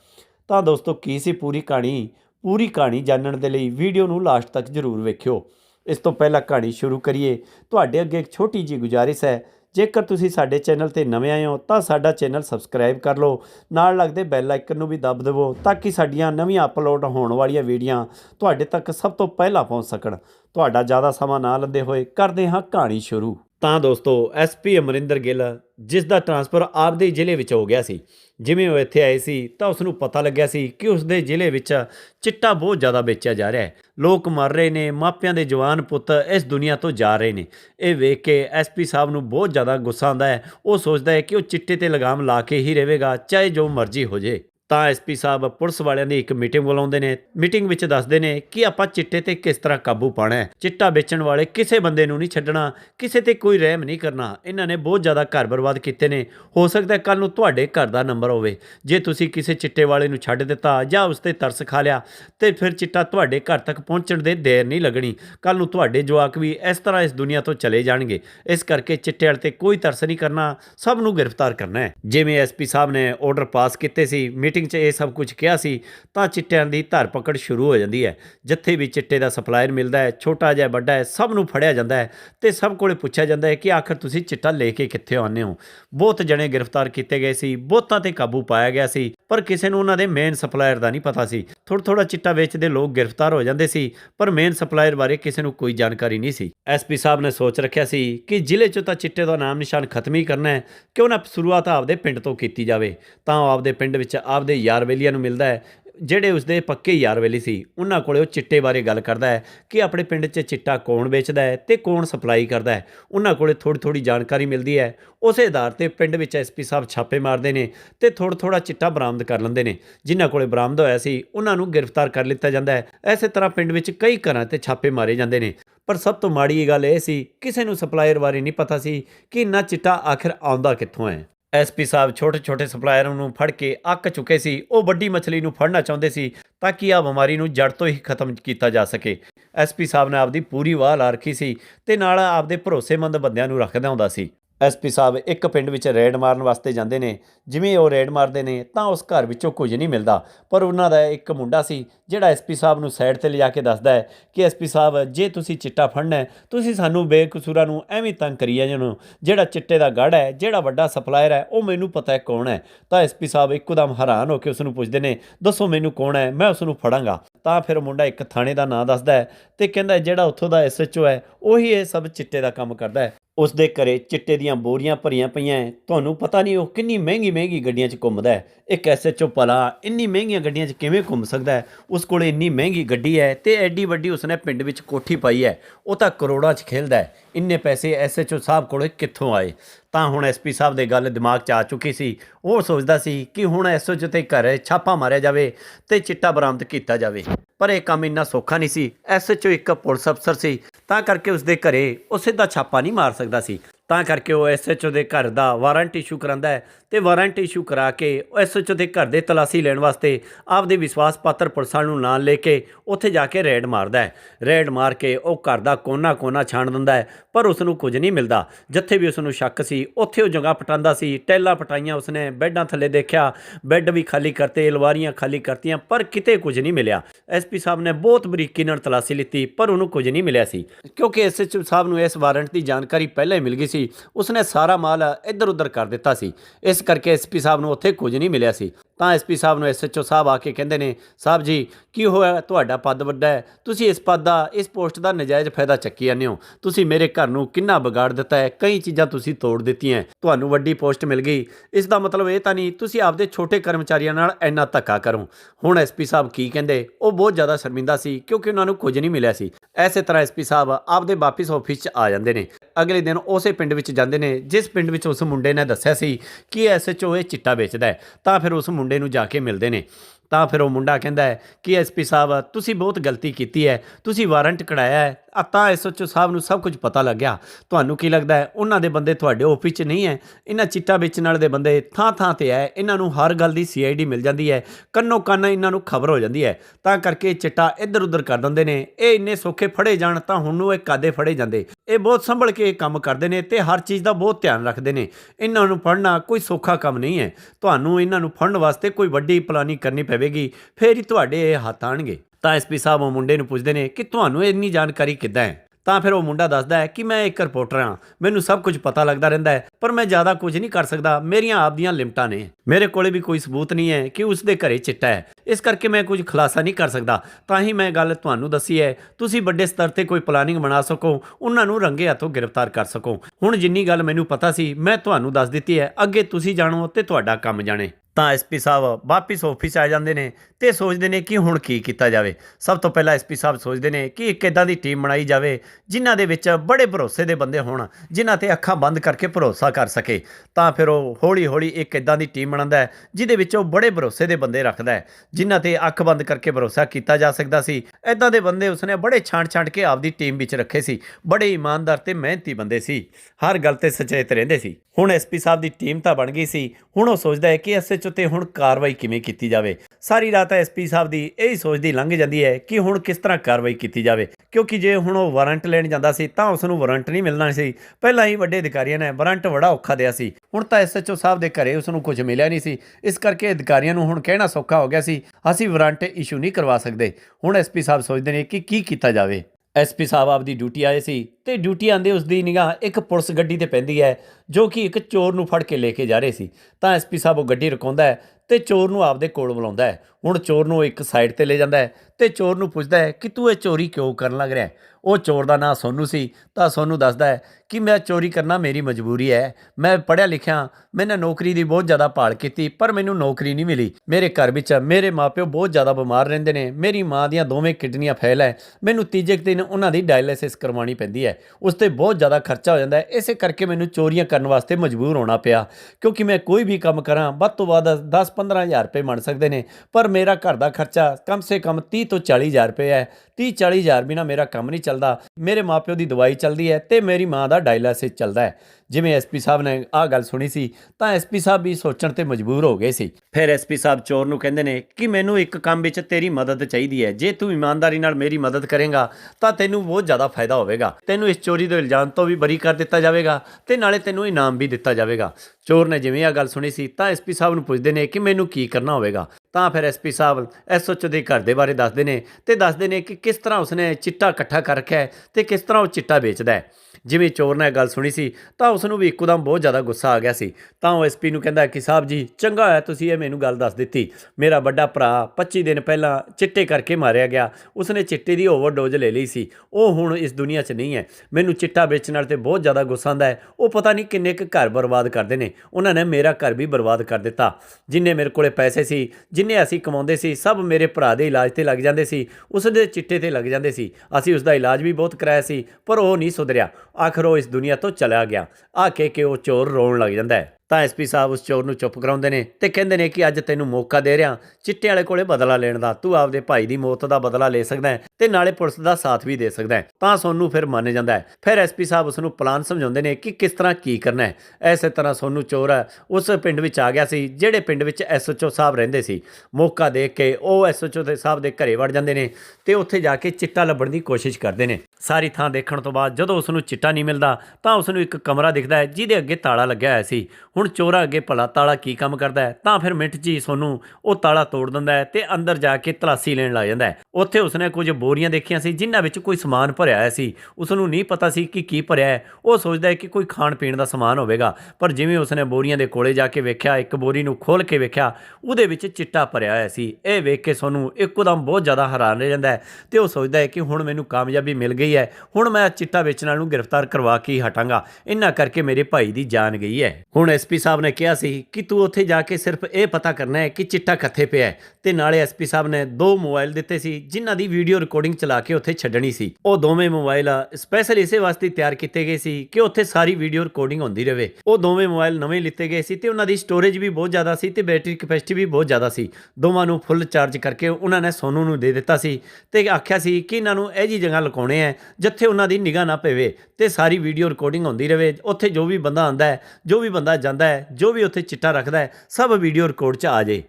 ਤਾਂ ਦੋਸਤੋ, ਕੀ ਸੀ ਪੂਰੀ ਕਹਾਣੀ? ਪੂਰੀ ਕਹਾਣੀ ਜਾਣਨ ਦੇ ਲਈ ਵੀਡੀਓ ਨੂੰ ਲਾਸਟ ਤੱਕ ਜ਼ਰੂਰ ਵੇਖਿਓ। ਇਸ ਤੋਂ ਪਹਿਲਾਂ ਕਹਾਣੀ ਸ਼ੁਰੂ ਕਰੀਏ। ਤੁਹਾਡੇ ਅੱਗੇ ਇੱਕ ਛੋਟੀ ਜੀ ਗੁਜ਼ਾਰਿਸ਼ ਹੈ। ਜੇਕਰ ਤੁਸੀਂ ਸਾਡੇ ਚੈਨਲ ਤੇ ਨਵੇਂ ਆਏ ਹੋ, ਤਾਂ ਸਾਡਾ ਚੈਨਲ ਸਬਸਕ੍ਰਾਈਬ ਕਰ ਲਓ। ਨਾਲ ਲੱਗਦੇ ਬੈਲ ਆਈਕਨ ਨੂੰ ਵੀ ਦਬ ਦੇਵੋ, ਤਾਂ ਕਿ ਸਾਡੀਆਂ ਨਵੀਆਂ ਅਪਲੋਡ ਹੋਣ ਵਾਲੀਆਂ ਵੀਡੀਓ ਤੁਹਾਡੇ ਤੱਕ ਸਭ ਤੋਂ ਪਹਿਲਾਂ ਪਹੁੰਚ ਸਕਣ। ਤੁਹਾਡਾ ਜ਼ਿਆਦਾ ਸਮਾਂ ਨਾ ਲੈਂਦੇ ਹੋਏ ਕਰਦੇ ਹਾਂ ਕਹਾਣੀ ਸ਼ੁਰੂ। ਤਾਂ ਦੋਸਤੋ ਐਸਪੀ ਅਮਰਿੰਦਰ ਗਿੱਲ ਜਿਸ ਦਾ ਟਰਾਂਸਫਰ ਆਪਦੇ ਜ਼ਿਲ੍ਹੇ ਵਿੱਚ ਹੋ ਗਿਆ ਸੀ। ਜਿਵੇਂ ਉਹ ਇੱਥੇ ਆਏ ਸੀ, ਤਾਂ ਉਸ ਨੂੰ ਪਤਾ ਲੱਗਿਆ ਸੀ ਕਿ ਉਸ ਦੇ ਜ਼ਿਲ੍ਹੇ ਵਿੱਚ ਚਿੱਟਾ ਬਹੁਤ ਜ਼ਿਆਦਾ ਵੇਚਿਆ ਜਾ ਰਿਹਾ ਹੈ। ਲੋਕ ਮਰ ਰਹੇ ਨੇ, ਮਾਪਿਆਂ ਦੇ ਜਵਾਨ ਪੁੱਤ ਇਸ ਦੁਨੀਆ ਤੋਂ ਜਾ ਰਹੇ ਨੇ। ਇਹ ਵੇਖ ਕੇ ਐਸਪੀ ਸਾਹਿਬ ਨੂੰ ਬਹੁਤ ਜ਼ਿਆਦਾ ਗੁੱਸਾ ਆਉਂਦਾ ਹੈ। ਉਹ ਸੋਚਦਾ ਹੈ ਕਿ ਉਹ ਚਿੱਟੇ ਤੇ ਲਗਾਮ ਲਾ ਕੇ ਹੀ ਰਹੇਗਾ, ਚਾਹੇ ਜੋ ਮਰਜ਼ੀ ਹੋ ਜੇ। ਤਾਂ ਐਸਪੀ ਸਾਹਿਬ ਪੁਲਿਸ ਵਾਲਿਆਂ ਦੀ ਇੱਕ ਮੀਟਿੰਗ ਬੁਲਾਉਂਦੇ ਨੇ। ਮੀਟਿੰਗ ਵਿੱਚ ਦੱਸਦੇ ਨੇ ਕਿ ਆਪਾਂ ਚਿੱਟੇ ਤੇ ਕਿਸ ਤਰ੍ਹਾਂ ਕਾਬੂ ਪਾਣਾ ਹੈ। ਚਿੱਟਾ ਵੇਚਣ ਵਾਲੇ ਕਿਸੇ ਬੰਦੇ ਨੂੰ ਨਹੀਂ ਛੱਡਣਾ, ਕਿਸੇ ਤੇ ਕੋਈ ਰਹਿਮ ਨਹੀਂ ਕਰਨਾ। ਇਹਨਾਂ ਨੇ ਬਹੁਤ ਜ਼ਿਆਦਾ ਘਰ ਬਰਬਾਦ ਕੀਤੇ ਨੇ। ਹੋ ਸਕਦਾ ਕੱਲ ਨੂੰ ਤੁਹਾਡੇ ਘਰ ਦਾ ਨੰਬਰ ਹੋਵੇ। ਜੇ ਤੁਸੀਂ ਕਿਸੇ ਚਿੱਟੇ ਵਾਲੇ ਨੂੰ ਛੱਡ ਦਿੱਤਾ ਜਾਂ ਉਸ ਤੇ ਤਰਸ ਖਾ ਲਿਆ, ਤੇ ਫਿਰ ਚਿੱਟਾ ਤੁਹਾਡੇ ਘਰ ਤੱਕ ਪਹੁੰਚਣ ਦੇ ਦੇਰ ਨਹੀਂ ਲੱਗਣੀ। ਕੱਲ ਨੂੰ ਤੁਹਾਡੇ ਜਵਾਕ ਵੀ ਇਸ ਤਰ੍ਹਾਂ ਇਸ ਦੁਨੀਆ ਤੋਂ ਚਲੇ ਜਾਣਗੇ। ਇਸ ਕਰਕੇ ਚਿੱਟੇ ਵਾਲੇ ਤੇ ਕੋਈ ਤਰਸ ਨਹੀਂ ਕਰਨਾ। ਸਭ ਨੂੰ ਗ੍ਰਿਫਤਾਰ ਕਰਨਾ ਹੈ। ਜਿਵੇਂ ਐਸਪੀ ਸਾਹਿਬ ਨੇ ਆਰਡਰ ਪਾਸ ਕੀਤੇ ਸੀ ਮੀਟਿੰਗ 'ਚ ਇਹ ਸਭ ਕੁਝ ਕਿਹਾ ਸੀ, ਤਾਂ ਚਿੱਟਿਆਂ ਦੀ ਧਰ ਪਕੜ ਸ਼ੁਰੂ ਹੋ ਜਾਂਦੀ ਹੈ। ਜਿੱਥੇ ਵੀ ਚਿੱਟੇ ਦਾ ਸਪਲਾਇਰ ਮਿਲਦਾ ਹੈ, ਛੋਟਾ ਜਿਹਾ ਵੱਡਾ ਹੈ, ਸਭ ਨੂੰ ਫੜਿਆ ਜਾਂਦਾ ਹੈ ਤੇ ਸਭ ਕੋਲੇ ਪੁੱਛਿਆ ਜਾਂਦਾ ਹੈ ਕਿ ਆਖਰ ਤੁਸੀਂ ਚਿੱਟਾ ਲੈ ਕੇ ਕਿੱਥੇ ਆਉਂਦੇ ਹੋ? ਬਹੁਤ ਜਣੇ ਗ੍ਰਿਫਤਾਰ ਕੀਤੇ ਗਏ ਸੀ ਬਹੁਤਾਂ ਤੇ ਕਾਬੂ ਪਾਇਆ ਗਿਆ ਸੀ, ਪਰ ਕਿਸੇ ਨੂੰ ਉਹਨਾਂ ਦੇ ਮੇਨ ਸਪਲਾਇਰ ਦਾ ਨਹੀਂ ਪਤਾ ਸੀ। ਥੋੜਾ ਥੋੜਾ ਚਿੱਟਾ ਵੇਚਦੇ ਲੋਕ ਗ੍ਰਿਫਤਾਰ ਹੋ ਜਾਂਦੇ ਸੀ, ਪਰ ਮੇਨ ਸਪਲਾਇਰ ਬਾਰੇ ਕਿਸੇ ਨੂੰ ਕੋਈ ਜਾਣਕਾਰੀ ਨਹੀਂ ਸੀ। ਐਸਪੀ ਸਾਹਿਬ ਨੇ ਸੋਚ ਰੱਖਿਆ ਸੀ ਕਿ ਜ਼ਿਲ੍ਹੇ 'ਚੋਂ ਤਾਂ ਚਿੱਟੇ ਦਾ ਨਾਮ ਨਿਸ਼ਾਨ ਖਤਮ ਹੀ ਕਰਨਾ ਹੈ, ਕਿਉਂ ਨਾ ਸ਼ੁਰੂਆਤ ਆਪਦੇ ਪਿੰਡ ਤੋਂ ਕੀਤੀ ਜਾਵੇ। ਤਾਂ ਉਹ ਆਪਦੇ ਪਿੰਡ ਵਿੱਚ ਆਪ ਆਪਦੇ ਯਾਰ ਬੇਲੀਆਂ ਨੂੰ ਮਿਲਦਾ ਹੈ, ਜਿਹੜੇ ਉਸਦੇ ਪੱਕੇ ਯਾਰ ਵੇਲੀ ਸੀ, ਉਹਨਾਂ ਕੋਲੇ ਉਹ ਚਿੱਟੇ ਬਾਰੇ ਗੱਲ ਕਰਦਾ ਹੈ ਕਿ ਆਪਣੇ ਪਿੰਡ 'ਚ ਚਿੱਟਾ ਕੌਣ ਵੇਚਦਾ ਹੈ ਤੇ ਕੌਣ ਸਪਲਾਈ ਕਰਦਾ ਹੈ। ਉਹਨਾਂ ਕੋਲੇ ਥੋੜੀ ਥੋੜੀ ਜਾਣਕਾਰੀ ਮਿਲਦੀ ਹੈ। ਉਸੇ ਆਧਾਰ ਤੇ ਪਿੰਡ ਵਿੱਚ ਐਸਪੀ ਸਾਹਿਬ ਛਾਪੇ ਮਾਰਦੇ ਨੇ ਤੇ ਥੋੜਾ ਥੋੜਾ ਚਿੱਟਾ ਬਰਾਮਦ ਕਰ ਲੈਂਦੇ ਨੇ। ਜਿਨ੍ਹਾਂ ਕੋਲੇ ਬਰਾਮਦ ਹੋਇਆ ਸੀ, ਉਹਨਾਂ ਨੂੰ ਗ੍ਰਿਫਤਾਰ ਕਰ ਲਿੱਤਾ ਜਾਂਦਾ ਹੈ। ਐਸੇ ਤਰ੍ਹਾਂ ਪਿੰਡ ਵਿੱਚ ਕਈ ਘਰਾਂ ਤੇ ਛਾਪੇ ਮਾਰੇ ਜਾਂਦੇ ਨੇ। ਪਰ ਸਭ ਤੋਂ ਮਾੜੀ ਗੱਲ ਇਹ ਸੀ, ਕਿਸੇ ਨੂੰ ਸਪਲਾਇਰ ਬਾਰੇ ਨਹੀਂ ਪਤਾ ਸੀ ਕਿ ਇੰਨਾ ਚਿੱਟਾ ਆਖਿਰ ਆਉਂਦਾ ਕਿੱਥੋਂ ਹੈ। ਐਸਪੀ ਸਾਹਿਬ ਛੋਟੇ ਛੋਟੇ ਸਪਲਾਇਰਾਂ ਨੂੰ ਫੜ ਕੇ ਅੱਕ ਚੁੱਕੇ ਸੀ। ਉਹ ਵੱਡੀ ਮਛਲੀ ਨੂੰ ਫੜਨਾ ਚਾਹੁੰਦੇ ਸੀ ਤਾਂ ਕਿ ਆ ਬਿਮਾਰੀ ਨੂੰ ਜੜ ਤੋਂ ਹੀ ਖਤਮ ਕੀਤਾ ਜਾ ਸਕੇ। ਐਸਪੀ ਸਾਹਿਬ ਨੇ ਆਪਦੀ ਪੂਰੀ ਵਾਹ ਲਾ ਰੱਖੀ ਸੀ ਤੇ ਨਾਲ ਆਪਦੇ ਭਰੋਸੇਮੰਦ ਬੰਦਿਆਂ ਨੂੰ ਰੱਖਦਾ ਹੁੰਦਾ ਸੀ। ਐਸਪੀ ਸਾਹਿਬ ਇੱਕ ਪਿੰਡ ਵਿੱਚ ਰੇਡ ਮਾਰਨ ਵਾਸਤੇ ਜਾਂਦੇ ਨੇ। ਜਿਵੇਂ ਉਹ ਰੇਡ ਮਾਰਦੇ ਨੇ, ਤਾਂ ਉਸ ਘਰ ਵਿੱਚੋਂ ਕੁਝ ਨਹੀਂ ਮਿਲਦਾ। ਪਰ ਉਹਨਾਂ ਦਾ ਇੱਕ ਮੁੰਡਾ ਸੀ, ਜਿਹੜਾ ਐਸਪੀ ਸਾਹਿਬ ਨੂੰ ਸਾਈਡ ਤੇ ਲਿਜਾ ਕੇ ਦੱਸਦਾ ਹੈ ਕਿ ਐਸਪੀ ਸਾਹਿਬ, ਜੇ ਤੁਸੀਂ ਚਿੱਟਾ ਫੜਨਾ ਹੈ, ਤੁਸੀਂ ਸਾਨੂੰ ਬੇਕਸੂਰਾਂ ਨੂੰ ਐਵੇਂ ਤੰਗ ਕਰੀਏ ਜਾਂਦੇ ਜਿਹੜਾ ਚਿੱਟੇ ਦਾ ਗੜ ਹੈ, ਜਿਹੜਾ ਵੱਡਾ ਸਪਲਾਇਰ ਹੈ, ਉਹ ਮੈਨੂੰ ਪਤਾ ਹੈ ਕੌਣ ਹੈ। ਤਾਂ ਐਸਪੀ ਸਾਹਿਬ ਇੱਕਦਮ ਹੈਰਾਨ ਹੋ ਕੇ ਉਸ ਨੂੰ ਪੁੱਛਦੇ ਨੇ, ਦੱਸੋ ਮੈਨੂੰ ਕੌਣ ਹੈ? ਮੈਂ ਉਸ ਨੂੰ ਫੜਾਂਗਾ। ਤਾਂ ਫਿਰ ਮੁੰਡਾ ਇੱਕ ਥਾਣੇ ਦਾ ਨਾਂ ਦੱਸਦਾ ਹੈ ਤੇ ਕਹਿੰਦਾ ਜਿਹੜਾ ਉੱਥੋਂ ਦਾ ਐਸਐਚਓ ਹੈ, ਉਹੀ ਇਹ ਸਭ ਚਿੱਟੇ ਦਾ ਕੰਮ ਕਰਦਾ ਹੈ। ਉਸ ਦੇ ਘਰੇ ਚਿੱਟੇ ਦੀਆਂ ਬੋਰੀਆਂ ਭਰੀਆਂ ਪਈਆਂ ਤੁਹਾਨੂੰ ਪਤਾ ਨਹੀਂ ਉਹ ਕਿੰਨੀ ਮਹਿੰਗੀ ਮਹਿੰਗੀ ਗੱਡੀਆਂ 'ਚ ਘੁੰਮਦਾ ਹੈ ਇੱਕ ਐਸਐਚਓ ਭਲਾ ਇੰਨੀ ਮਹਿੰਗੀਆਂ ਗੱਡੀਆਂ 'ਚ ਕਿਵੇਂ ਘੁੰਮ ਸਕਦਾ ਹੈ ਉਸ ਕੋਲੇ ਇੰਨੀ ਮਹਿੰਗੀ ਗੱਡੀ ਹੈ ਤੇ ਐਡੀ ਵੱਡੀ ਉਸਨੇ ਪਿੰਡ ਵਿੱਚ ਕੋਠੀ ਪਾਈ ਹੈ ਉਹ ਤਾਂ ਕਰੋੜਾਂ 'ਚ ਖੇਲਦਾ ਹੈ ਇੰਨੇ ਪੈਸੇ ਐਸਐਚਓ ਸਾਹਿਬ ਕੋਲੇ ਕਿੱਥੋਂ ਆਏ? ਤਾਂ ਹੁਣ ਐਸਪੀ ਸਾਹਿਬ ਦੇ ਗੱਲ ਦਿਮਾਗ 'ਚ ਆ ਚੁੱਕੀ ਸੀ। ਉਹ ਸੋਚਦਾ ਸੀ ਕਿ ਹੁਣ ਐਸਐਚਓ ਤੇ ਘਰ ਛਾਪਾ ਮਾਰਿਆ ਜਾਵੇ ਤੇ ਚਿੱਟਾ ਬਰਾਮਦ ਕੀਤਾ ਜਾਵੇ। ਪਰ ਇਹ ਕੰਮ ਇੰਨਾ ਸੌਖਾ ਨਹੀਂ ਸੀ। ਐਸਐਚਓ ਇੱਕ ਪੁਲਿਸ ਅਫਸਰ ਸੀ। ਤਾਂ ਕਰਕੇ ਉਸਦੇ ਘਰੇ ਉਹ ਸਿੱਧਾ ਛਾਪਾ ਨਹੀਂ ਮਾਰ ਸਕਦਾ ਸੀ। ਤਾਂ ਕਰਕੇ ਉਹ ਐਸਐਚਓ ਦੇ ਘਰ ਦਾ ਵਾਰੰਟ ਇਸ਼ੂ ਕਰਾਂਦਾ ਹੈ ਤੇ ਵਾਰੰਟ ਇਸ਼ੂ ਕਰਾ ਕੇ ਉਹ ਐਸਐਚਓ ਦੇ ਘਰ ਦੇ ਤਲਾਸੀ ਲੈਣ ਵਾਸਤੇ ਆਪਦੇ ਵਿਸ਼ਵਾਸ ਪਾਤਰ ਪੁਲਿਸਾਂ ਨੂੰ ਨਾਲ ਲੈ ਕੇ ਉੱਥੇ ਜਾ ਕੇ ਰੇਡ ਮਾਰਦਾ ਹੈ। ਰੇਡ ਮਾਰ ਕੇ ਉਹ ਘਰ ਦਾ ਕੋਨਾ ਕੋਨਾ ਛਾਣ ਦਿੰਦਾ ਹੈ। ਪਰ ਉਸ ਨੂੰ ਕੁਝ ਨਹੀਂ ਮਿਲਦਾ। ਜਿੱਥੇ ਵੀ ਉਸ ਨੂੰ ਸ਼ੱਕ ਸੀ, ਉੱਥੇ ਉਹ ਜਗ੍ਹਾ ਪਟਾਂਦਾ ਸੀ। ਟੈਲਾਂ ਪਟਾਈਆਂ ਉਸਨੇ ਬੈੱਡਾਂ ਥੱਲੇ ਦੇਖਿਆ। ਬੈੱਡ ਵੀ ਖਾਲੀ ਕਰਤੇ ਅਲਵਾਰੀਆਂ ਖਾਲੀ ਕਰਤੀਆਂ, ਪਰ ਕਿਤੇ ਕੁਝ ਨਹੀਂ ਮਿਲਿਆ। ਐਸਪੀ ਸਾਹਿਬ ਨੇ ਬਹੁਤ ਬਰੀਕੀ ਨਾਲ ਤਲਾਸ਼ੀ ਲਿੱਤੀ, ਪਰ ਉਹਨੂੰ ਕੁਝ ਨਹੀਂ ਮਿਲਿਆ ਸੀ। ਕਿਉਂਕਿ ਐਸਐਚਓ ਸਾਹਿਬ ਨੂੰ ਇਸ ਵਾਰੰਟ ਦੀ ਜਾਣਕਾਰੀ ਪਹਿਲਾਂ ਹੀ ਮਿਲ ਗਈ ਸੀ। ਉਸਨੇ ਸਾਰਾ ਮਾਲ ਇੱਧਰ ਉੱਧਰ ਕਰ ਦਿੱਤਾ ਸੀ। ਇਸ ਕਰਕੇ ਐਸਪੀ ਸਾਹਿਬ ਨੂੰ ਉੱਥੇ ਕੁਝ ਨਹੀਂ ਮਿਲਿਆ ਸੀ। ਤਾਂ ਐਸਪੀ ਸਾਹਿਬ ਨੂੰ ਐਸਐਚਓ ਸਾਹਿਬ ਆ ਕੇ ਕਹਿੰਦੇ ਨੇ, ਸਾਹਿਬ ਜੀ, ਕੀ ਹੋਇਆ? ਤੁਹਾਡਾ ਪਦ ਵੱਡਾ ਹੈ। ਤੁਸੀਂ ਇਸ ਪਦ ਦਾ, ਇਸ ਪੋਸਟ ਦਾ ਨਜਾਇਜ਼ ਫਾਇਦਾ ਚੱਕੀ ਜਾਂਦੇ ਹੋ। ਤੁਸੀਂ ਮੇਰੇ ਘਰ ਨੂੰ ਕਿੰਨਾ ਵਿਗਾੜ ਦਿੱਤਾ ਹੈ? ਕਈ ਚੀਜ਼ਾਂ ਤੁਸੀਂ ਤੋੜ ਦਿੱਤੀਆਂ ਤੁਹਾਨੂੰ ਵੱਡੀ ਪੋਸਟ ਮਿਲ ਗਈ। ਇਸ ਦਾ ਮਤਲਬ ਇਹ ਤਾਂ ਨਹੀਂ, ਤੁਸੀਂ ਆਪਦੇ ਛੋਟੇ ਕਰਮਚਾਰੀਆਂ ਨਾਲ ਇੰਨਾ ਧੱਕਾ ਕਰੋ। ਹੁਣ ਐਸਪੀ ਸਾਹਿਬ ਕੀ ਕਹਿੰਦੇ? ਉਹ ਬਹੁਤ ਜ਼ਿਆਦਾ ਸ਼ਰਮਿੰਦਾ ਸੀ, ਕਿਉਂਕਿ ਉਹਨਾਂ ਨੂੰ ਕੁਝ ਨਹੀਂ ਮਿਲਿਆ ਸੀ। ਐਸੇ ਤਰ੍ਹਾਂ ਐਸਪੀ ਸਾਹਿਬ ਆਪਦੇ ਵਾਪਿਸ ਆਫਿਸ 'ਚ ਆ ਜਾਂਦੇ ਨੇ। ਅਗਲੇ ਦਿਨ ਉਸੇ ਪਿੰਡ ਵਿੱਚ ਜਾਂਦੇ ਨੇ, ਜਿਸ ਪਿੰਡ ਵਿੱਚ ਉਸ ਮੁੰਡੇ ਨੇ ਦੱਸਿਆ ਸੀ ਕਿ ਐਸਐਚਓ ਇਹ ਚਿੱਟਾ ਵੇਚਦਾ ਹੈ। ਤਾਂ ਫਿਰ ਉਸ ਮੁੰਡੇ ਨੂੰ ਜਾ ਕੇ ਮਿਲਦੇ ਨੇ। ਤਾਂ ਫਿਰ ਉਹ ਮੁੰਡਾ ਕਹਿੰਦਾ ਹੈ ਕਿ ਐਸਪੀ ਸਾਹਿਬ, ਤੁਸੀਂ ਬਹੁਤ ਗਲਤੀ ਕੀਤੀ ਹੈ, ਤੁਸੀਂ ਵਾਰੰਟ ਕਢਾਇਆ ਹੈ। ਆ ਤਾਂ ਐਸਐਚਓ ਸਾਹਿਬ ਨੂੰ ਸਭ ਕੁਝ ਪਤਾ ਲੱਗਿਆ। ਤੁਹਾਨੂੰ ਕੀ ਲੱਗਦਾ ਹੈ, ਉਹਨਾਂ ਦੇ ਬੰਦੇ ਤੁਹਾਡੇ ਆਫਿਸ 'ਚ ਨਹੀਂ ਹੈ? ਇਹਨਾਂ ਚਿੱਟਾ ਵੇਚਣ ਵਾਲੇ ਦੇ ਬੰਦੇ ਥਾਂ ਥਾਂ ਤੇ ਹੈ, ਇਹਨਾਂ ਨੂੰ ਹਰ ਗੱਲ ਦੀ ਸੀਆਈਡੀ ਮਿਲ ਜਾਂਦੀ ਹੈ, ਕੰਨੋ ਕੰਨ ਇਹਨਾਂ ਨੂੰ ਖਬਰ ਹੋ ਜਾਂਦੀ ਹੈ। ਤਾਂ ਕਰਕੇ ਚਿੱਟਾ ਇੱਧਰ ਉੱਧਰ ਕਰ ਦਿੰਦੇ ਨੇ, ਇਹ ਇੰਨੇ ਸੌਖੇ ਫੜੇ ਜਾਣ ਤਾਂ ਹੁਣ ਨੂੰ ਇਹ ਕਾਦੇ ਫੜੇ ਜਾਂਦੇ। ਇਹ ਬਹੁਤ ਸੰਭਲ ਕੇ ਇਹ ਕੰਮ ਕਰਦੇ ਨੇ ਤੇ ਹਰ ਚੀਜ਼ ਦਾ ਬਹੁਤ ਧਿਆਨ ਰੱਖਦੇ ਨੇ। ਇਹਨਾਂ ਨੂੰ ਫੜਨਾ ਕੋਈ ਸੌਖਾ ਕੰਮ ਨਹੀਂ ਹੈ। ਤੁਹਾਨੂੰ ਇਹਨਾਂ ਨੂੰ ਫੜਨ ਵਾਸਤੇ ਕੋਈ ਵੱਡੀ ਪਲਾਨਿੰਗ ਕਰਨੀ ਪੈ ਪਵੇਗੀ ਫੇਰ ਹੀ ਤੁਹਾਡੇ ਇਹ ਹੱਥ ਆਣਗੇ। ਤਾਂ ਐਸਪੀ ਸਾਹਿਬ ਉਹ ਮੁੰਡੇ ਨੂੰ ਪੁੱਛਦੇ ਨੇ ਕਿ ਤੁਹਾਨੂੰ ਇੰਨੀ ਜਾਣਕਾਰੀ ਕਿੱਦਾਂ ਹੈ? ਤਾਂ ਫਿਰ ਉਹ ਮੁੰਡਾ ਦੱਸਦਾ ਹੈ ਕਿ ਮੈਂ ਇੱਕ ਰਿਪੋਰਟਰ ਹਾਂ। ਮੈਨੂੰ ਸਭ ਕੁਝ ਪਤਾ ਲੱਗਦਾ ਰਹਿੰਦਾ ਹੈ, ਪਰ ਮੈਂ ਜ਼ਿਆਦਾ ਕੁਝ ਨਹੀਂ ਕਰ ਸਕਦਾ। ਮੇਰੀਆਂ ਆਪ ਦੀਆਂ ਲਿਮਟਾਂ ਨੇ। ਮੇਰੇ ਕੋਲੇ ਵੀ ਕੋਈ ਸਬੂਤ ਨਹੀਂ ਹੈ ਕਿ ਉਸ ਦੇ ਘਰੇ ਚਿੱਟਾ ਹੈ। ਇਸ ਕਰਕੇ ਮੈਂ ਕੁਝ ਖੁਲਾਸਾ ਨਹੀਂ ਕਰ ਸਕਦਾ। ਤਾਂ ਹੀ ਮੈਂ ਗੱਲ ਤੁਹਾਨੂੰ ਦੱਸੀ ਹੈ, ਤੁਸੀਂ ਵੱਡੇ ਸਤਰ ਤੇ ਕੋਈ ਪਲਾਨਿੰਗ ਬਣਾ ਸਕੋ, ਉਹਨਾਂ ਨੂੰ ਰੰਗੇ ਹੱਥੋਂ ਗ੍ਰਿਫਤਾਰ ਕਰ ਸਕੋ। ਹੁਣ ਜਿੰਨੀ ਗੱਲ ਮੈਨੂੰ ਪਤਾ ਸੀ, ਮੈਂ ਤੁਹਾਨੂੰ ਦੱਸ ਦਿੱਤੀ ਹੈ, ਅੱਗੇ ਤੁਸੀਂ ਜਾਣੋ ਤੇ ਤੁਹਾਡਾ ਕੰਮ ਜਾਣੇ। ਤਾਂ ਐਸਪੀ ਸਾਹਿਬ ਵਾਪਿਸ ਆਫਿਸ ਆ ਜਾਂਦੇ ਨੇ ਤੇ ਸੋਚਦੇ ਨੇ ਕਿ ਹੁਣ ਕੀ ਕੀਤਾ ਜਾਵੇ। ਸਭ ਤੋਂ ਪਹਿਲਾਂ ਐਸਪੀ ਸਾਹਿਬ ਸੋਚਦੇ ਨੇ ਕਿ ਇੱਕ ਇਦਾਂ ਦੀ ਟੀਮ ਬਣਾਈ ਜਾਵੇ ਜਿਨ੍ਹਾਂ ਦੇ ਵਿੱਚ ਬੜੇ ਭਰੋਸੇ ਦੇ ਬੰਦੇ ਹੋਣ, ਜਿਨ੍ਹਾਂ ਤੇ ਅੱਖਾਂ ਬੰਦ ਕਰਕੇ ਭਰੋਸਾ ਕਰ ਸਕੇ। ਤਾਂ ਫਿਰ ਉਹ ਹੌਲੀ-ਹੌਲੀ ਇੱਕ ਇਦਾਂ ਦੀ ਟੀਮ ਬਣਾਉਂਦਾ ਹੈ, ਜਿਹਦੇ ਵਿੱਚ ਉਹ ਬੜੇ ਭਰੋਸੇ ਦੇ ਬੰਦੇ ਰੱਖਦਾ ਹੈ, ਜਿਨ੍ਹਾਂ ਤੇ ਅੱਖ ਬੰਦ ਕਰਕੇ ਭਰੋਸਾ ਕੀਤਾ ਜਾ ਸਕਦਾ ਸੀ। ਇਦਾਂ ਦੇ ਬੰਦੇ ਉਸਨੇ ਬੜੇ ਛਾਂਟ-ਛਾਂਟ ਕੇ ਆਪਦੀ ਟੀਮ ਵਿੱਚ ਰੱਖੇ ਸੀ, ਬੜੇ ਇਮਾਨਦਾਰ ਤੇ ਮਿਹਨਤੀ ਬੰਦੇ ਸੀ। ਹਰ ਗੱਲ ਤੇ ਸੁਚੇਤ ਰਹਿੰਦੇ ਸੀ। ਹੁਣ ਐਸਪੀ ਸਾਹਿਬ ਦੀ ਟੀਮ ਤਾਂ ਬਣ ਗਈ ਸੀ। ਹੁਣ ਉਹ ਸੋਚਦਾ ਹੈ ਕਿ ਐਸਐਚਓ ਤੇ ਹੁਣ ਕਾਰਵਾਈ ਕਿਵੇਂ ਕੀਤੀ ਜਾਵੇ? ਸਾਰੀ ਰਾਤ ਐਸਪੀ ਸਾਹਿਬ ਦੀ ਇਹ ਸੋਚਦੀ ਲੰਘ ਜਾਂਦੀ ਹੈ ਕਿ ਹੁਣ ਕਿਸ ਤਰ੍ਹਾਂ ਕਾਰਵਾਈ ਕੀਤੀ ਜਾਵੇ। ਕਿਉਂਕਿ ਜੇ ਹੁਣ ਉਹ ਵਾਰੰਟ ਲੈਣ ਜਾਂਦਾ ਸੀ ਤਾਂ ਉਸ ਨੂੰ ਵਾਰੰਟ ਨਹੀਂ ਮਿਲਣਾ ਸੀ। ਪਹਿਲਾਂ ਹੀ ਵੱਡੇ ਅਧਿਕਾਰੀਆਂ ਨੇ ਵਾਰੰਟ ਬੜਾ ਔਖਾ ਦਿਆ ਸੀ। ਹੁਣ ਤਾਂ ਐਸਐਚਓ ਸਾਹਿਬ ਦੇ ਘਰੇ ਉਸ ਨੂੰ ਕੁਝ ਮਿਲਿਆ ਨਹੀਂ ਸੀ। ਇਸ ਕਰਕੇ ਅਧਿਕਾਰੀਆਂ ਨੂੰ ਹੁਣ ਕਹਿਣਾ ਸੌਖਾ ਹੋ ਗਿਆ ਸੀ, ਅਸੀਂ ਵਾਰੰਟ ਇਸ਼ੂ ਨਹੀਂ ਕਰਵਾ ਸਕਦੇ। ਹੁਣ ਐਸਪੀ ਸਾਹਿਬ ਸੋਚਦੇ ਨੇ ਕਿ ਕੀ ਕੀਤਾ ਜਾਵੇ। ਐਸਪੀ ਸਾਹਿਬ ਆਪਦੀ ਡਿਊਟੀ ਆਏ ਸੀ। ਤੇ ਡਿਊਟੀ ਆਂਦੇ ਉਸ ਦੀ ਨਿਗਾਹ ਇੱਕ ਪੁਲਿਸ ਗੱਡੀ ਤੇ ਪੈਂਦੀ ਹੈ, ਜੋ ਕਿ ਇੱਕ ਚੋਰ ਨੂੰ ਫੜ ਕੇ ਲੈ ਕੇ ਜਾ ਰਹੇ ਸੀ। ਤਾਂ ਐਸਪੀ ਸਾਹਿਬ ਉਹ ਗੱਡੀ ਰੁਕਾਉਂਦਾ ਹੈ ਤੇ ਚੋਰ ਨੂੰ ਆਪਦੇ ਕੋਲ ਬੁਲਾਉਂਦਾ ਹੈ। ਹੁਣ ਚੋਰ ਨੂੰ ਇੱਕ ਸਾਈਡ ਤੇ ਲੈ ਜਾਂਦਾ ਹੈ ਤੇ ਚੋਰ ਨੂੰ ਪੁੱਛਦਾ ਹੈ ਕਿ ਤੂੰ ਇਹ ਚੋਰੀ ਕਿਉਂ ਕਰਨ ਲੱਗ ਰਿਹਾ ਉਹ ਚੋਰ ਦਾ ਨਾਂ ਸੋਨੂ ਸੀ, ਤਾਂ ਸੋਨੂ ਦੱਸਦਾ ਹੈ ਕਿ ਮੈਂ ਚੋਰੀ ਕਰਨਾ ਮੇਰੀ ਮਜਬੂਰੀ ਹੈ। ਮੈਂ ਪੜ੍ਹਿਆ ਲਿਖਿਆ, ਮੈਨੇ ਨੌਕਰੀ ਦੀ ਬਹੁਤ ਜ਼ਿਆਦਾ ਭਾਲ ਕੀਤੀ, ਪਰ ਮੈਨੂੰ ਨੌਕਰੀ ਨਹੀਂ ਮਿਲੀ। ਮੇਰੇ ਘਰ ਵਿੱਚ ਮੇਰੇ ਮਾਪਿਓ ਬਹੁਤ ਜ਼ਿਆਦਾ ਬਿਮਾਰ ਰਹਿੰਦੇ ਨੇ। ਮੇਰੀ ਮਾਂ ਦੀਆਂ ਦੋਵੇਂ ਕਿਡਨੀਆਂ ਫੇਲ ਹੈ। ਮੈਨੂੰ ਤੀਜੇ ਕੁ ਦਿਨ ਉਹਨਾਂ ਦੀ ਡਾਇਲਿਸਿਸ ਕਰਵਾਉਣੀ ਪੈਂਦੀ ਹੈ। ਉਸ ਤੇ ਬਹੁਤ ਜ਼ਿਆਦਾ ਖਰਚਾ ਹੋ ਜਾਂਦਾ ਹੈ। ਇਸੇ ਕਰਕੇ ਮੈਨੂੰ ਚੋਰੀਆਂ ਕਰਨ ਵਾਸਤੇ ਮਜਬੂਰ ਹੋਣਾ ਪਿਆ। ਕਿਉਂਕਿ ਮੈਂ ਕੋਈ ਵੀ ਕੰਮ ਕਰਾਂ, ਵੱਧ ਤੋਂ ਵੱਧ 10-15 ਹਜ਼ਾਰ ਰੁਪਏ ਬਣ ਸਕਦੇ ਨੇ। ਪਰ ਮੇਰਾ ਘਰ ਦਾ ਖਰਚਾ ਕਮ ਸੇ ਕਮ 30 ਤੋਂ 40 ਹਜ਼ਾਰ ਰੁਪਏ ਹੈ। 30-40 ਹਜ਼ਾਰ ਬਿਨਾ ਮੇਰਾ ਕੰਮ ਨਹੀਂ ਚੱਲਦਾ। ਮੇਰੇ ਮਾਪਿਓ ਦੀ ਦਵਾਈ ਚੱਲਦੀ ਹੈ ਤੇ ਮੇਰੀ ਮਾਂ ਦਾ ਡਾਇਲਾਸਿਸ ਚੱਲਦਾ ਹੈ। ਜਿਵੇਂ ਐਸਪੀ ਸਾਹਿਬ ਨੇ ਆਹ ਗੱਲ ਸੁਣੀ ਸੀ, ਤਾਂ ਐਸਪੀ ਸਾਹਿਬ ਵੀ ਸੋਚਣ ਤੇ ਮਜਬੂਰ ਹੋ ਗਏ ਸੀ। ਫਿਰ ਐਸਪੀ ਸਾਹਿਬ ਚੋਰ ਨੂੰ ਕਹਿੰਦੇ ਨੇ ਕਿ ਮੈਨੂੰ ਇੱਕ ਕੰਮ ਵਿੱਚ ਤੇਰੀ ਮਦਦ ਚਾਹੀਦੀ ਹੈ। ਜੇ ਤੂੰ ਇਮਾਨਦਾਰੀ ਨਾਲ ਮੇਰੀ ਮਦਦ ਕਰੇਗਾ, ਤਾਂ ਤੈਨੂੰ ਬਹੁਤ ਜ਼ਿਆਦਾ ਫਾਇਦਾ ਹੋਵੇਗਾ। ਤੈਨੂੰ ਇਸ ਚੋਰੀ ਦੇ ਇਲਜ਼ਾਮ ਤੋਂ ਵੀ ਬਰੀ ਕਰ ਦਿੱਤਾ ਜਾਵੇਗਾ ਤੇ ਨਾਲੇ ਤੈਨੂੰ ਇਨਾਮ ਵੀ ਦਿੱਤਾ ਜਾਵੇਗਾ। ਚੋਰ ਨੇ ਜਿਵੇਂ ਇਹ ਗੱਲ ਸੁਣੀ ਸੀ, ਤਾਂ ਐਸਪੀ ਸਾਹਿਬ ਨੂੰ ਪੁੱਛਦੇ ਨੇ ਕਿ ਮੈਨੂੰ ਕੀ ਕਰਨਾ ਹੋਵੇਗਾ। ਤਾਂ ਫਿਰ ਐਸਪੀ ਸਾਹਿਬ ਐਸਓਚ ਦੇ ਘਰ ਦੇ ਬਾਰੇ ਦੱਸਦੇ ਨੇ ਤੇ ਦੱਸਦੇ ਨੇ ਕਿ ਕਿਸ ਤਰ੍ਹਾਂ ਉਸਨੇ ਚਿੱਟਾ ਇਕੱਠਾ ਕਰ ਰੱਖਿਆ ਹੈ ਤੇ ਕਿਸ ਤਰ੍ਹਾਂ ਉਹ ਚਿੱਟਾ ਵੇਚਦਾ ਹੈ। ਜਿਵੇਂ ਚੋਰ ਨੇ ਗੱਲ ਸੁਣੀ ਸੀ, ਤਾਂ ਉਸ ਨੂੰ ਵੀ ਇੱਕੋਦਮ ਬਹੁਤ ਜ਼ਿਆਦਾ ਗੁੱਸਾ ਆ ਗਿਆ ਸੀ। ਤਾਂ ਉਹ ਐਸਪੀ ਨੂੰ ਕਹਿੰਦਾ ਕਿ ਸਾਹਿਬ ਜੀ, ਚੰਗਾ ਹੋਇਆ ਤੁਸੀਂ ਇਹ ਮੈਨੂੰ ਗੱਲ ਦੱਸ ਦਿੱਤੀ। ਮੇਰਾ ਵੱਡਾ ਭਰਾ 25 ਦਿਨ ਪਹਿਲਾਂ ਚਿੱਟੇ ਕਰਕੇ ਮਾਰਿਆ ਗਿਆ। ਉਸਨੇ ਚਿੱਟੇ ਦੀ ਓਵਰਡੋਜ਼ ਲੈ ਲਈ ਸੀ। ਉਹ ਹੁਣ ਇਸ ਦੁਨੀਆ 'ਚ ਨਹੀਂ ਹੈ। ਮੈਨੂੰ ਚਿੱਟਾ ਵੇਚਣ ਵਾਲੇ ਤੇ ਬਹੁਤ ਜ਼ਿਆਦਾ ਗੁੱਸਾ ਆਉਂਦਾ ਹੈ। ਉਹ ਪਤਾ ਨਹੀਂ ਕਿੰਨੇ ਕੁ ਘਰ ਬਰਬਾਦ ਕਰਦੇ ਨੇ। ਉਹਨਾਂ ਨੇ ਮੇਰਾ ਘਰ ਵੀ ਬਰਬਾਦ ਕਰ ਦਿੱਤਾ। ਜਿੰਨੇ ਮੇਰੇ ਕੋਲੇ ਪੈਸੇ ਸੀ, ਜਿੰਨੇ ਅਸੀਂ ਕਮਾਉਂਦੇ ਸੀ, ਸਭ ਮੇਰੇ ਭਰਾ ਦੇ ਇਲਾਜ ਤੇ ਲੱਗ ਜਾਂਦੇ ਸੀ। ਉਸ ਦੇ ਚਿੱਟੇ ਤੇ ਲੱਗ ਜਾਂਦੇ ਸੀ। ਅਸੀਂ ਉਸ ਦਾ ਇਲਾਜ ਵੀ ਬਹੁਤ ਕਰਾਇਆ ਸੀ, ਪਰ ਉਹ ਨਹੀਂ ਸੁਧਰਿਆ। ਆਖਰ ਉਹ ਇਸ ਦੁਨੀਆ ਤੋਂ ਚਲਾ ਗਿਆ। ਆ ਕੇ ਕਿ ਉਹ ਚੋਰ ਰੋਣ ਲੱਗ ਜਾਂਦਾ ਹੈ। ਤਾਂ ਐਸਪੀ ਸਾਹਿਬ ਉਸ ਚੋਰ ਨੂੰ ਚੁੱਪ ਕਰਾਉਂਦੇ ਨੇ ਤੇ ਕਹਿੰਦੇ ਨੇ ਕਿ ਅੱਜ ਤੈਨੂੰ ਮੌਕਾ ਦੇ ਰਿਹਾ, ਚਿੱਟੇ ਵਾਲੇ ਕੋਲੇ ਬਦਲਾ ਲੈਣ ਦਾ, ਤੂੰ ਆਪਦੇ ਭਾਈ ਦੀ ਮੌਤ ਦਾ ਬਦਲਾ ਲੈ ਸਕਦਾ ਹੈ ਤੇ ਨਾਲੇ ਪੁਲਿਸ ਦਾ ਸਾਥ ਵੀ ਦੇ ਸਕਦਾ ਹੈ। ਤਾਂ ਸੋਨੂੰ ਫਿਰ ਮੰਨ ਜਾਂਦਾ ਹੈ। ਫਿਰ ਐਸਪੀ ਸਾਹਿਬ ਉਸ ਨੂੰ ਪਲਾਨ ਸਮਝਾਉਂਦੇ ਨੇ ਕਿ ਕਿਸ ਤਰ੍ਹਾਂ ਕੀ ਕਰਨਾ ਹੈ। ਐਸੇ ਤਰ੍ਹਾਂ ਸੋਨੂੰ ਚੋਰ ਉਸ ਪਿੰਡ ਵਿੱਚ ਆ ਗਿਆ ਸੀ, ਜਿਹੜੇ ਪਿੰਡ ਵਿੱਚ ਐਸਓਚਓ ਸਾਹਿਬ ਰਹਿੰਦੇ ਸੀ। ਮੌਕਾ ਦੇਖ ਕੇ ਉਹ ਐਸਓਚਓ ਦੇ ਸਾਹਿਬ ਦੇ ਘਰੇ ਵੜ ਜਾਂਦੇ ਨੇ ਤੇ ਉੱਥੇ ਜਾ ਕੇ ਚਿੱਟਾ ਲੱਭਣ ਦੀ ਕੋਸ਼ਿਸ਼ ਕਰਦੇ ਨੇ। ਸਾਰੀ ਥਾਂ ਦੇਖਣ ਤੋਂ ਬਾਅਦ ਜਦੋਂ ਉਸ ਨੂੰ ਚਿੱਟਾ ਨਹੀਂ ਮਿਲਦਾ, ਤਾਂ ਉਸ ਨੂੰ ਇੱਕ ਕਮਰਾ ਦਿਖਦਾ ਹੈ, ਜਿਹਦੇ ਅੱਗੇ ਤਾਲਾ ਲੱਗਿਆ ਹੋਇਆ ਸੀ। ਹੁਣ ਚੋਰਾ ਅੱਗੇ ਭਲਾ ਤਾਲਾ ਕੀ ਕੰਮ ਕਰਦਾ ਤਾਂ ਫਿਰ ਮਿੰਟ 'ਚ ਹੀ ਸੋਨੂੰ ਉਹ ਤਾਲਾ ਤੋੜ ਦਿੰਦਾ ਹੈ ਤੇ ਅੰਦਰ ਜਾ ਕੇ ਤਲਾਸੀ ਲੈਣ ਲੱਗ ਜਾਂਦਾ ਉੱਥੇ ਉਸਨੇ ਕੁਝ ਬੋਰੀਆਂ ਦੇਖੀਆਂ ਸੀ, ਜਿਨ੍ਹਾਂ ਵਿੱਚ ਕੋਈ ਸਮਾਨ ਭਰਿਆ ਹੋਇਆ ਸੀ। ਉਸ ਨੂੰ ਨਹੀਂ ਪਤਾ ਸੀ ਕਿ ਕੀ ਭਰਿਆ ਹੈ। ਉਹ ਸੋਚਦਾ ਹੈ ਕਿ ਕੋਈ ਖਾਣ ਪੀਣ ਦਾ ਸਮਾਨ ਹੋਵੇਗਾ। ਪਰ ਜਿਵੇਂ ਉਸਨੇ ਬੋਰੀਆਂ ਦੇ ਕੋਲੇ ਜਾ ਕੇ ਵੇਖਿਆ, ਇੱਕ ਬੋਰੀ ਨੂੰ ਖੋਲ ਕੇ ਵੇਖਿਆ, ਉਹਦੇ ਵਿੱਚ ਚਿੱਟਾ ਭਰਿਆ ਹੋਇਆ ਸੀ। ਇਹ ਵੇਖ ਕੇ ਸੋਨੂੰ ਇੱਕਦਮ ਬਹੁਤ ਜ਼ਿਆਦਾ ਹੈਰਾਨ ਰਹਿ ਜਾਂਦਾ ਹੈ ਤੇ ਉਹ ਸੋਚਦਾ ਹੈ ਕਿ ਹੁਣ ਮੈਨੂੰ ਕਾਮਯਾਬੀ ਮਿਲ ਗਈ ਹੈ। ਹੁਣ ਮੈਂ ਚਿੱਟਾ ਵੇਚਣ ਵਾਲ ਨੂੰ ਗ੍ਰਿਫਤਾਰ ਕਰਵਾ ਕੇ ਹੀ ਹਟਾਂਗਾ। ਇੰਨਾ ਕਰਕੇ ਮੇਰੇ ਭਾਈ ਦੀ ਜਾਨ ਗਈ ਹੈ। ਹੁਣ ਐਸਪੀ ਸਾਹਿਬ ਨੇ ਕਿਹਾ ਸੀ ਕਿ ਤੂੰ ਉੱਥੇ ਜਾ ਕੇ ਸਿਰਫ ਇਹ ਪਤਾ ਕਰਨਾ ਹੈ ਕਿ ਚਿੱਟਾ ਕਿੱਥੇ ਪਿਆ ਹੈ। ਤੇ ਨਾਲੇ ਐਸਪੀ ਸਾਹਿਬ ਨੇ ਦੋ ਮੋਬਾਈਲ ਦਿੱਤੇ ਸੀ ਜਿਨ੍ਹਾਂ ਦੀ ਵੀਡੀਓ ਰਿਕਾਰਡਿੰਗ ਚਲਾ ਕੇ ਉੱਥੇ ਛੱਡਣੀ ਸੀ। ਉਹ ਦੋਵੇਂ ਮੋਬਾਈਲ ਸਪੈਸ਼ਲ ਇਸੇ ਵਾਸਤੇ ਤਿਆਰ ਕੀਤੇ ਗਏ ਸੀ ਕਿ ਉੱਥੇ ਸਾਰੀ ਵੀਡੀਓ ਰਿਕਾਰਡਿੰਗ ਹੁੰਦੀ ਰਹੇ ਉਹ ਦੋਵੇਂ ਮੋਬਾਈਲ ਨਵੇਂ ਲਿੱਤੇ ਗਏ ਸੀ ਤੇ ਉਹਨਾਂ ਦੀ ਸਟੋਰੇਜ ਵੀ ਬਹੁਤ ਜ਼ਿਆਦਾ ਸੀ ਤੇ ਬੈਟਰੀ ਕੈਪੈਸਿਟੀ ਵੀ ਬਹੁਤ ਜ਼ਿਆਦਾ ਸੀ। ਦੋਵਾਂ ਨੂੰ ਫੁੱਲ ਚਾਰਜ ਕਰਕੇ ਉਹਨਾਂ ਨੇ ਸੋਨੂ ਨੂੰ ਦੇ ਦਿੱਤਾ ਸੀ ਤੇ ਆਖਿਆ ਸੀ ਕਿ ਇਹਨਾਂ ਨੂੰ ਇਹ ਜੀ ਜਗ੍ਹਾ ਲੁਕਾਉਣੇ ਆ, ਜਿੱਥੇ ਉਹਨਾਂ ਦੀ ਨਿਗਾਹ ਨਾ ਪਵੇ ਤੇ ਸਾਰੀ ਵੀਡੀਓ ਰਿਕਾਰਡਿੰਗ ਹੁੰਦੀ ਰਹੇ ਉੱਥੇ ਜੋ ਵੀ ਬੰਦਾ ਆਂਦਾ ਹੈ, ਜੋ ਵੀ ਬੰਦਾ ਜਾਂਦਾ ਹੈ, ਜੋ ਵੀ ਉੱਥੇ ਚਿੱਟਾ ਰੱਖਦਾ ਹੈ, ਸਭ ਵੀਡੀਓ ਰਿਕਾਰਡ 'ਚ ਆ ਜਾਏ।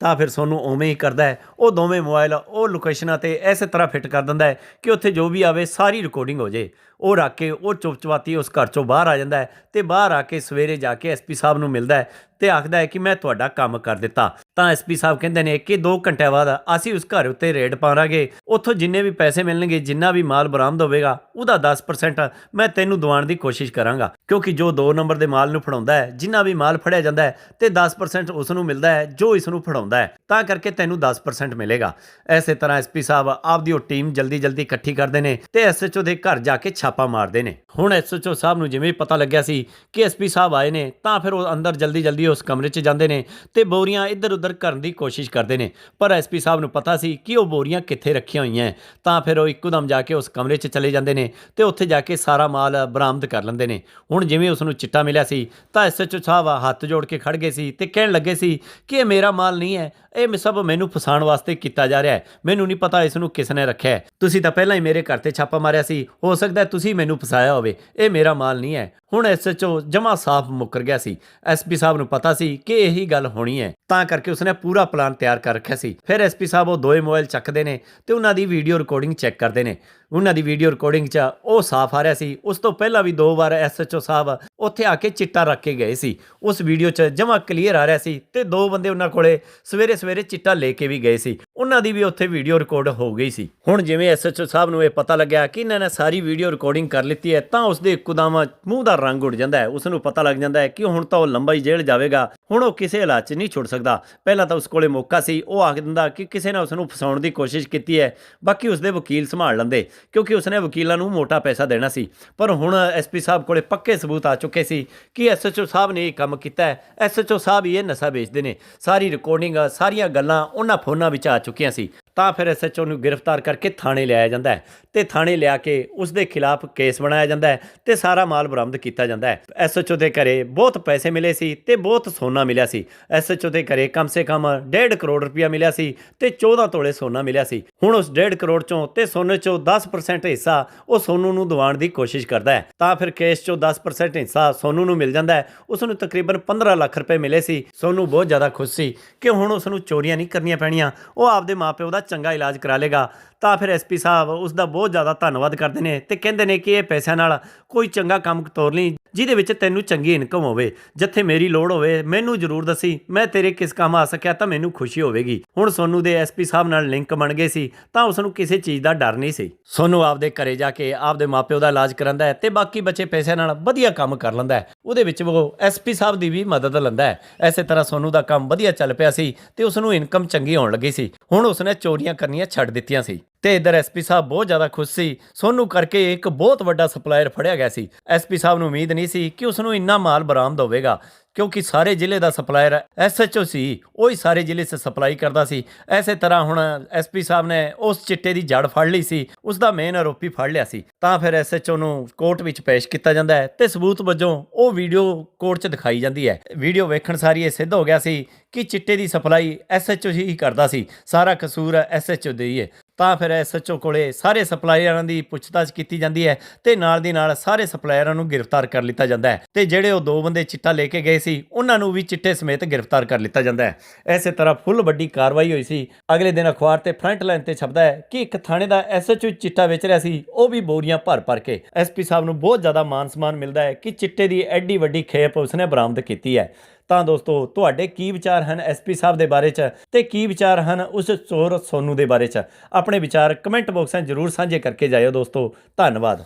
ਤਾਂ ਫਿਰ ਸੋਨੂੰ ਉਵੇਂ ਹੀ ਕਰਦਾ ਹੈ। ਉਹ ਦੋਵੇਂ ਮੋਬਾਈਲ ਉਹ ਲੋਕੇਸ਼ਨਾਂ ਤੇ ਇਸੇ ਤਰ੍ਹਾਂ ਫਿੱਟ ਕਰ ਦਿੰਦਾ ਹੈ ਕਿ ਉੱਥੇ ਜੋ ਵੀ ਆਵੇ ਸਾਰੀ ਰਿਕਾਰਡਿੰਗ ਹੋ ਜੇ। ਉਹ ਰੱਖ ਕੇ ਉਹ ਚੁਪਚਵਾਤੀ ਉਸ ਘਰ ਚੋਂ ਬਾਹਰ ਆ ਜਾਂਦਾ ਹੈ ਤੇ ਬਾਹਰ ਆ ਕੇ ਸਵੇਰੇ ਜਾ ਕੇ ਐਸਪੀ ਸਾਹਿਬ ਨੂੰ ਮਿਲਦਾ ਹੈ ਤੇ ਆਖਦਾ ਹੈ ਕਿ ਮੈਂ ਤੁਹਾਡਾ ਕੰਮ ਕਰ ਦਿੱਤਾ। ਤਾਂ ਐਸਪੀ ਸਾਹਿਬ ਕਹਿੰਦੇ ਨੇ ਕਿ 2 ਘੰਟਿਆਂ ਬਾਅਦ ਅਸੀਂ ਉਸ ਘਰ ਉੱਤੇ ਰੇਡ ਪਾਵਾਂਗੇ। ਉੱਥੋਂ ਜਿੰਨੇ ਵੀ ਪੈਸੇ ਮਿਲਣਗੇ, ਜਿੰਨਾ ਵੀ ਮਾਲ ਬਰਾਮਦ ਹੋਵੇਗਾ, ਉਹਦਾ 10% ਮੈਂ ਤੈਨੂੰ ਦਿਵਾਉਣ ਦੀ ਕੋਸ਼ਿਸ਼ ਕਰਾਂਗਾ। ਕਿਉਂਕਿ ਜੋ 2 ਨੰਬਰ ਦੇ ਮਾਲ ਨੂੰ ਫੜਾਉਂਦਾ ਹੈ, ਜਿੰਨਾ ਵੀ ਮਾਲ ਫੜਿਆ ਜਾਂਦਾ ਹੈ ਤੇ 10% ਉਸ ਨੂੰ ਮਿਲਦਾ ਹੈ, ਜੋ ਇਸ ਨੂੰ ਫੜਾਉਂਦਾ ਹੈ, ਤਾਂ ਕਰਕੇ ਤੈਨੂੰ 10% ਮਿਲੇਗਾ। ਐਸੇ ਤਰ੍ਹਾਂ ਐਸਪੀ ਸਾਹਿਬ ਆਪਦੀ ਉਹ ਟੀਮ ਜਲਦੀ ਜਲਦੀ ਇਕੱਠੀ ਕਰਦੇ ਨੇ ਤੇ ਐਸਐਚਓ ਦੇ ਘਰ ਜਾ ਕੇ ਛਾਪਾ ਮਾਰਦੇ ਨੇ। ਹੁਣ ਐਸਐਚਓ ਸਾਹਿਬ ਨੂੰ ਜਿਵੇਂ ਪਤਾ ਲੱਗਿਆ ਸੀ ਕਿ ਐਸਪੀ ਸਾਹਿਬ ਆਏ ਨੇ, ਤਾਂ ਫਿਰ ਉਹ ਅੰਦਰ ਜਲਦੀ ਜਲਦੀ ਉਸ ਕਮਰੇ 'ਚ ਜਾਂਦੇ ਨੇ ਤੇ ਬੋਰੀਆਂ ਇੱਧਰ ਉੱਧਰ ਕਰਨ ਦੀ ਕੋਸ਼ਿਸ਼ ਕਰਦੇ ਨੇ। ਪਰ ਐਸਪੀ ਸਾਹਿਬ ਨੂੰ ਪਤਾ ਸੀ ਕਿ ਉਹ ਬੋਰੀਆਂ ਕਿੱਥੇ ਰੱਖੀਆਂ ਹੋਈਆਂ ਤਾਂ ਫਿਰ ਉਹ ਇੱਕੋਦਮ ਜਾ ਕੇ ਉਸ ਕਮਰੇ 'ਚ ਚਲੇ ਜਾਂਦੇ ਨੇ ਤੇ ਉੱਥੇ ਜਾ ਕੇ ਸਾਰਾ ਮਾਲ ਬਰਾਮਦ ਕਰ ਲੈਂਦੇ ਨੇ। ਹੁਣ ਜਿਵੇਂ ਉਸ ਨੂੰ ਚਿੱਟਾ ਮਿਲਿਆ ਸੀ, ਤਾਂ ਐਸਐਚਓ ਸਾਹਿਬ ਹੱਥ ਜੋੜ ਕੇ ਖੜ ਗਏ ਸੀ ਤੇ ਕਹਿਣ ਲੱਗੇ ਸੀ ਕਿ ਇਹ ਮੇਰਾ ਮਾਲ ਨਹੀਂ ਹੈ ਇਹ ਸਭ ਮੈਨੂੰ ਫਸਾਉਣ ਵਾਸਤੇ ਕੀਤਾ ਜਾ ਰਿਹਾ ਹੈ। ਮੈਨੂੰ ਨਹੀਂ ਪਤਾ ਇਸ ਨੂੰ ਕਿਸ ਨੇ ਰੱਖਿਆ ਹੈ। ਤੁਸੀਂ ਤਾਂ ਪਹਿਲਾਂ ਹੀ ਮੇਰੇ ਘਰ ਤੇ ਛਾਪਾ ਮਾਰਿਆ ਸੀ। ਹੋ ਸਕਦਾ ਤੁਸੀਂ ਮੈਨੂੰ ਫਸਾਇਆ ਹੋਵੇ। ਇਹ ਮੇਰਾ ਮਾਲ ਨਹੀਂ ਹੈ। ਹੁਣ ਐਸਐਚਓ ਜਮਾ ਸਾਫ਼ ਮੁੱਕਰ ਗਿਆ ਸੀ। ਐਸਪੀ ਸਾਹਿਬ ਨੂੰ ਪਤਾ ਸੀ ਕਿ ਇਹੀ ਗੱਲ ਹੋਣੀ ਹੈ। ਤਾਂ ਕਰਕੇ ਉਸਨੇ ਪੂਰਾ ਪਲਾਨ ਤਿਆਰ ਕਰ ਰੱਖਿਆ ਸੀ। ਫਿਰ ਐਸਪੀ ਸਾਹਿਬ ਉਹ ਦੋਏ ਮੋਬਾਈਲ ਚੱਕਦੇ ਨੇ ਤੇ ਉਹਨਾਂ ਦੀ ਵੀਡੀਓ ਰਿਕਾਰਡਿੰਗ ਚੈੱਕ ਕਰਦੇ ਨੇ। ਉਹਨਾਂ ਦੀ ਵੀਡੀਓ ਰਿਕਾਰਡਿੰਗ 'ਚ ਉਹ ਸਾਫ਼ ਆ ਰਿਹਾ ਸੀ। ਉਸ ਤੋਂ ਪਹਿਲਾਂ ਵੀ ਦੋ ਵਾਰ ਐਸਐਚਓ ਸਾਹਿਬ ਉੱਥੇ ਆ ਕੇ ਚਿੱਟਾ ਰੱਖ ਕੇ ਗਏ ਸੀ। ਉਸ ਵੀਡੀਓ 'ਚ ਜਮਾ ਕਲੀਅਰ ਆ ਰਿਹਾ ਸੀ ਤੇ ਦੋ ਬੰਦੇ ਉਹਨਾਂ ਕੋਲੇ ਸਵੇਰੇ ਸਵੇਰੇ ਚਿੱਟਾ ਲੈ ਕੇ ਵੀ ਗਏ ਸੀ। ਉਹਨਾਂ ਦੀ ਵੀ ਉੱਥੇ ਵੀਡੀਓ ਰਿਕਾਰਡ ਹੋ ਗਈ ਸੀ। ਹੁਣ ਜਿਵੇਂ ਐਸਐਚਓ ਸਾਹਿਬ ਨੂੰ ਇਹ ਪਤਾ ਲੱਗਿਆ ਕਿ ਇਹਨਾਂ ਨੇ ਸਾਰੀ ਵੀਡੀਓ ਰਿਕਾਰਡਿੰਗ ਕਰ ਲਿੱਤੀ ਹੈ ਤਾਂ ਉਸਦੇ ਇੱਕਦਮ ਮੂੰਹ ਦਾ ਰੰਗ ਉੱਡ ਜਾਂਦਾ ਹੈ। ਉਸ ਨੂੰ ਪਤਾ ਲੱਗ ਜਾਂਦਾ ਹੈ ਕਿ ਹੁਣ ਤਾਂ ਉਹ ਲੰਬਾ ਹੀ ਜੇਲ੍ਹ ਜਾਵੇਗਾ। ਹੁਣ ਉਹ ਕਿਸੇ ਹਾਲਾਤ 'ਚ ਨਹੀਂ ਛੁੱਟ ਸਕਦਾ। ਪਹਿਲਾਂ ਤਾਂ ਉਸ ਕੋਲੇ ਮੌਕਾ ਸੀ। ਉਹ ਆਖ ਦਿੰਦਾ ਕਿ ਕਿਸੇ ਨੇ ਉਸ ਨੂੰ ਫਸਾਉਣ ਦੀ ਕੋਸ਼ਿਸ਼ ਕੀਤੀ ਹੈ। ਬਾਕੀ ਉਸਦੇ ਵਕੀਲ ਸੰਭਾਲ ਲੈਂਦੇ, ਕਿਉਂਕਿ ਉਸਨੇ ਵਕੀਲਾਂ ਨੂੰ ਮੋਟਾ ਪੈਸਾ ਦੇਣਾ ਸੀ। ਪਰ ਹੁਣ ਐਸਪੀ ਸਾਹਿਬ ਕੋਲੇ ਪੱਕੇ ਸਬੂਤ ਆ ਚੁੱਕੇ ਸੀ ਕਿ ਐਸਐਚਓ ਸਾਹਿਬ ਨੇ ਇਹ ਕੰਮ ਕੀਤਾ ਹੈ। ਐਸਐਚਓ ਸਾਹਿਬ ਹੀ ਇਹ ਨਸ਼ਾ ਵੇਚਦੇ ਨੇ। ਸਾਰੀ ਰਿਕਾਰਡਿੰਗ ਸਾਰੀਆਂ ਗੱਲਾਂ ਉਹਨਾਂ ਫੋਨਾਂ ਵਿੱਚ ਆ ਚੁੱਕੀਆਂ ਸੀ। ਤਾਂ ਫਿਰ ਐਸਐਚਓ ਨੂੰ ਗ੍ਰਿਫਤਾਰ ਕਰਕੇ ਥਾਣੇ ਲਿਆਇਆ ਜਾਂਦਾ ਹੈ ਤੇ ਥਾਣੇ ਲਿਆ ਕੇ ਉਸ ਦੇ ਖਿਲਾਫ ਕੇਸ ਬਣਾਇਆ ਜਾਂਦਾ ਹੈ ਤੇ ਸਾਰਾ ਮਾਲ ਬਰਾਮਦ ਕੀਤਾ ਜਾਂਦਾ ਹੈ। ਐਸਐਚਓ ਦੇ ਘਰੇ ਬਹੁਤ ਪੈਸੇ ਮਿਲੇ ਸੀ ਤੇ ਬਹੁਤ ਸੋਨਾ ਮਿਲਿਆ ਸੀ। ਐਸਐਚਓ ਦੇ ਘਰੇ ਕਮ ਸੇ ਕਮ 1.5 ਕਰੋੜ ਰੁਪਇਆ ਮਿਲਿਆ ਸੀ ਤੇ 14 ਤੋਲੇ ਸੋਨਾ ਮਿਲਿਆ ਸੀ। ਹੁਣ ਉਸ 1.5 ਕਰੋੜ ਚੋਂ ਤੇ ਸੋਨੇ ਚੋਂ 10% ਹਿੱਸਾ ਉਹ ਸੋਨੂ ਨੂੰ ਦਿਵਾਉਣ ਦੀ ਕੋਸ਼ਿਸ਼ ਕਰਦਾ ਹੈ। ਤਾਂ ਫਿਰ ਕੇਸ ਚੋਂ 10% ਹਿੱਸਾ ਸੋਨੂ ਨੂੰ ਮਿਲ ਜਾਂਦਾ ਹੈ। ਉਸ ਨੂੰ ਤਕਰੀਬਨ 15 ਲੱਖ ਰੁਪਏ ਮਿਲੇ ਸੀ। ਸੋਨੂ ਬਹੁਤ ਜ਼ਿਆਦਾ ਖੁਸ਼ ਸੀ ਕਿ ਹੁਣ ਉਸ ਨੂੰ ਚੋਰੀਆਂ ਨਹੀਂ ਕਰਨੀਆਂ ਪੈਣੀਆਂ। ਉਹ ਆਪਦੇ ਮਾਪਿਓ ਦਾ ਚੰਗਾ ਇਲਾਜ ਕਰਾ ਲੇਗਾ। ਤਾਂ ਫਿਰ ਐਸਪੀ ਸਾਹਿਬ ਉਸ ਦਾ ਬਹੁਤ ਜ਼ਿਆਦਾ ਧੰਨਵਾਦ ਕਰਦੇ ਨੇ ਤੇ ਕਹਿੰਦੇ ਨੇ ਕਿ ਇਹ ਪੈਸਿਆਂ ਨਾਲ ਕੋਈ ਚੰਗਾ ਕੰਮ ਤੋਰ ਲਈ ਜਿਹਦੇ ਵਿੱਚ ਤੈਨੂੰ ਚੰਗੀ ਇਨਕਮ ਹੋਵੇ, ਜਿੱਥੇ ਮੇਰੀ ਲੋੜ ਹੋਵੇ, ਮੈਨੂੰ ਜ਼ਰੂਰ ਦੱਸੀ, ਮੈਂ ਤੇਰੇ ਕਿਸ ਕੰਮ ਆ ਸਕਿਆ ਤਾਂ ਮੈਨੂੰ ਖੁਸ਼ੀ ਹੋਵੇਗੀ। ਹੁਣ ਸੋਨੂ ਦੇ ਐਸਪੀ ਸਾਹਿਬ ਨਾਲ ਲਿੰਕ ਬਣ ਗਏ ਸੀ, ਤਾਂ ਉਸ ਨੂੰ ਕਿਸੇ ਚੀਜ਼ ਦਾ ਡਰ ਨਹੀਂ ਸੀ। ਸੋਨੂ ਆਪਦੇ ਘਰੇ ਜਾ ਕੇ ਆਪਦੇ ਮਾਪਿਓ ਦਾ ਇਲਾਜ ਕਰਾਂਦਾ ਹੈ ਤੇ ਬਾਕੀ ਬੱਚੇ ਪੈਸਿਆਂ ਨਾਲ ਵਧੀਆ ਕੰਮ ਕਰ ਲੈਂਦਾ ਹੈ। ਉਹਦੇ ਵਿੱਚ ਉਹ ਐਸਪੀ ਸਾਹਿਬ ਦੀ ਵੀ ਮਦਦ ਲੈਂਦਾ ਹੈ। ਐਸੇ ਤਰ੍ਹਾਂ ਸੋਨੂ ਦਾ ਕੰਮ ਵਧੀਆ ਚੱਲ ਪਿਆ ਸੀ ਤੇ ਉਸ ਨੂੰ ਇਨਕਮ ਚੰਗੀ ਆਉਣ ਲੱਗੀ ਸੀ। ਹੁਣ ਉਸਨੇ ਚੋਰੀਆਂ ਕਰਨੀਆਂ ਛੱਡ ਦਿੱਤੀਆਂ ਸੀ। ਤੇ ਇਧਰ ਐਸਪੀ ਸਾਹਿਬ ਬਹੁਤ ਜ਼ਿਆਦਾ ਖੁਸ਼ ਸੀ। ਸੋਨੂ ਕਰਕੇ ਇੱਕ ਬਹੁਤ ਵੱਡਾ ਸਪਲਾਇਰ ਫੜਿਆ ਗਿਆ ਸੀ। ਐਸਪੀ ਸਾਹਿਬ ਨੂੰ ਉਮੀਦ ਨਹੀਂ ਸੀ ਕਿ ਉਸ ਨੂੰ ਇੰਨਾ ਮਾਲ ਬਰਾਮਦ ਹੋਵੇਗਾ, ਕਿਉਂਕਿ ਸਾਰੇ ਜ਼ਿਲ੍ਹੇ ਦਾ ਸਪਲਾਇਰ ਐਸਐਚਓ ਸੀ, ਉਹ ਹੀ ਸਾਰੇ ਜ਼ਿਲ੍ਹੇ 'ਚ ਸਪਲਾਈ ਕਰਦਾ ਸੀ। ਐਸੇ ਤਰ੍ਹਾਂ ਹੁਣ ਐਸਪੀ ਸਾਹਿਬ ਨੇ ਉਸ ਚਿੱਟੇ ਦੀ ਜੜ ਫੜ ਲਈ ਸੀ ਉਸ ਦਾ ਮੇਨ ਆਰੋਪੀ ਫੜ ਲਿਆ ਸੀ। ਤਾਂ ਫਿਰ ਐਸਐਚਓ ਨੂੰ ਕੋਰਟ ਵਿੱਚ ਪੇਸ਼ ਕੀਤਾ ਜਾਂਦਾ ਹੈ ਤੇ ਸਬੂਤ ਵਜੋਂ ਉਹ ਵੀਡੀਓ ਕੋਰਟ 'ਚ ਦਿਖਾਈ ਜਾਂਦੀ ਹੈ। ਵੀਡੀਓ ਵੇਖਣ ਸਾਰੀ ਇਹ ਸਿੱਧ ਹੋ ਗਿਆ ਸੀ ਕਿ ਚਿੱਟੇ ਦੀ ਸਪਲਾਈ ਐਸਐਚਓ ਹੀ ਕਰਦਾ ਸੀ। ਸਾਰਾ ਕਸੂਰ ਐਸਐਚਓ ਦੇ ਹੀ ਹੈ ਤਾਂ ਫਿਰ ਐਸਐਚਓ ਕੋਲੇ ਸਾਰੇ ਸਪਲਾਇਰਾਂ ਦੀ ਪੁੱਛਤਾਛ ਕੀਤੀ ਜਾਂਦੀ ਹੈ ਤੇ ਨਾਲ ਦੀ ਨਾਲ ਸਾਰੇ ਸਪਲਾਇਰਾਂ ਨੂੰ ਗ੍ਰਿਫਤਾਰ ਕਰ ਲਿੱਤਾ ਜਾਂਦਾ ਹੈ ਤੇ ਜਿਹੜੇ ਉਹ ਦੋ ਬੰਦੇ ਚਿੱਟਾ ਲੈ ਕੇ ਗਏ ਸੀ, ਉਹਨਾਂ ਨੂੰ ਵੀ ਚਿੱਟੇ ਸਮੇਤ ਗ੍ਰਿਫਤਾਰ ਕਰ ਲਿੱਤਾ ਜਾਂਦਾ ਹੈ। ਐਸੇ ਤਰ੍ਹਾਂ ਫੁੱਲ ਵੱਡੀ ਕਾਰਵਾਈ ਹੋਈ ਸੀ। ਅਗਲੇ ਦਿਨ ਅਖਬਾਰ ਤੇ ਫਰੰਟ ਲਾਈਨ ਤੇ ਛਪਦਾ ਹੈ ਕਿ ਇੱਕ ਥਾਣੇ ਦਾ ਐਸਐਚਓ ਚਿੱਟਾ ਵੇਚ ਰਿਹਾ ਸੀ, ਉਹ ਵੀ ਬੋਰੀਆਂ ਭਰ ਭਰ ਕੇ। ਐਸਪੀ ਸਾਹਿਬ ਨੂੰ ਬਹੁਤ ਜ਼ਿਆਦਾ ਮਾਨ ਸਨਮਾਨ ਮਿਲਦਾ ਹੈ ਕਿ ਚਿੱਟੇ ਦੀ ਐਡੀ ਵੱਡੀ ਖੇਪ ਉਸਨੇ ਬਰਾਮਦ ਕੀਤੀ ਹੈ। ਤਾਂ ਦੋਸਤੋ, ਤੁਹਾਡੇ ਕੀ ਵਿਚਾਰ ਹਨ ਐਸਪੀ ਸਾਹਿਬ ਦੇ ਬਾਰੇ ਚ ਤੇ ਕੀ ਵਿਚਾਰ ਹਨ ਉਸ ਚੋਰ ਸੋਨੂ ਦੇ ਬਾਰੇ ਚ? ਆਪਣੇ ਵਿਚਾਰ ਕਮੈਂਟ ਬਾਕਸਾਂ ਜਰੂਰ ਸਾਂਝੇ ਕਰਕੇ ਜਾਇਓ ਦੋਸਤੋ। ਧੰਨਵਾਦ।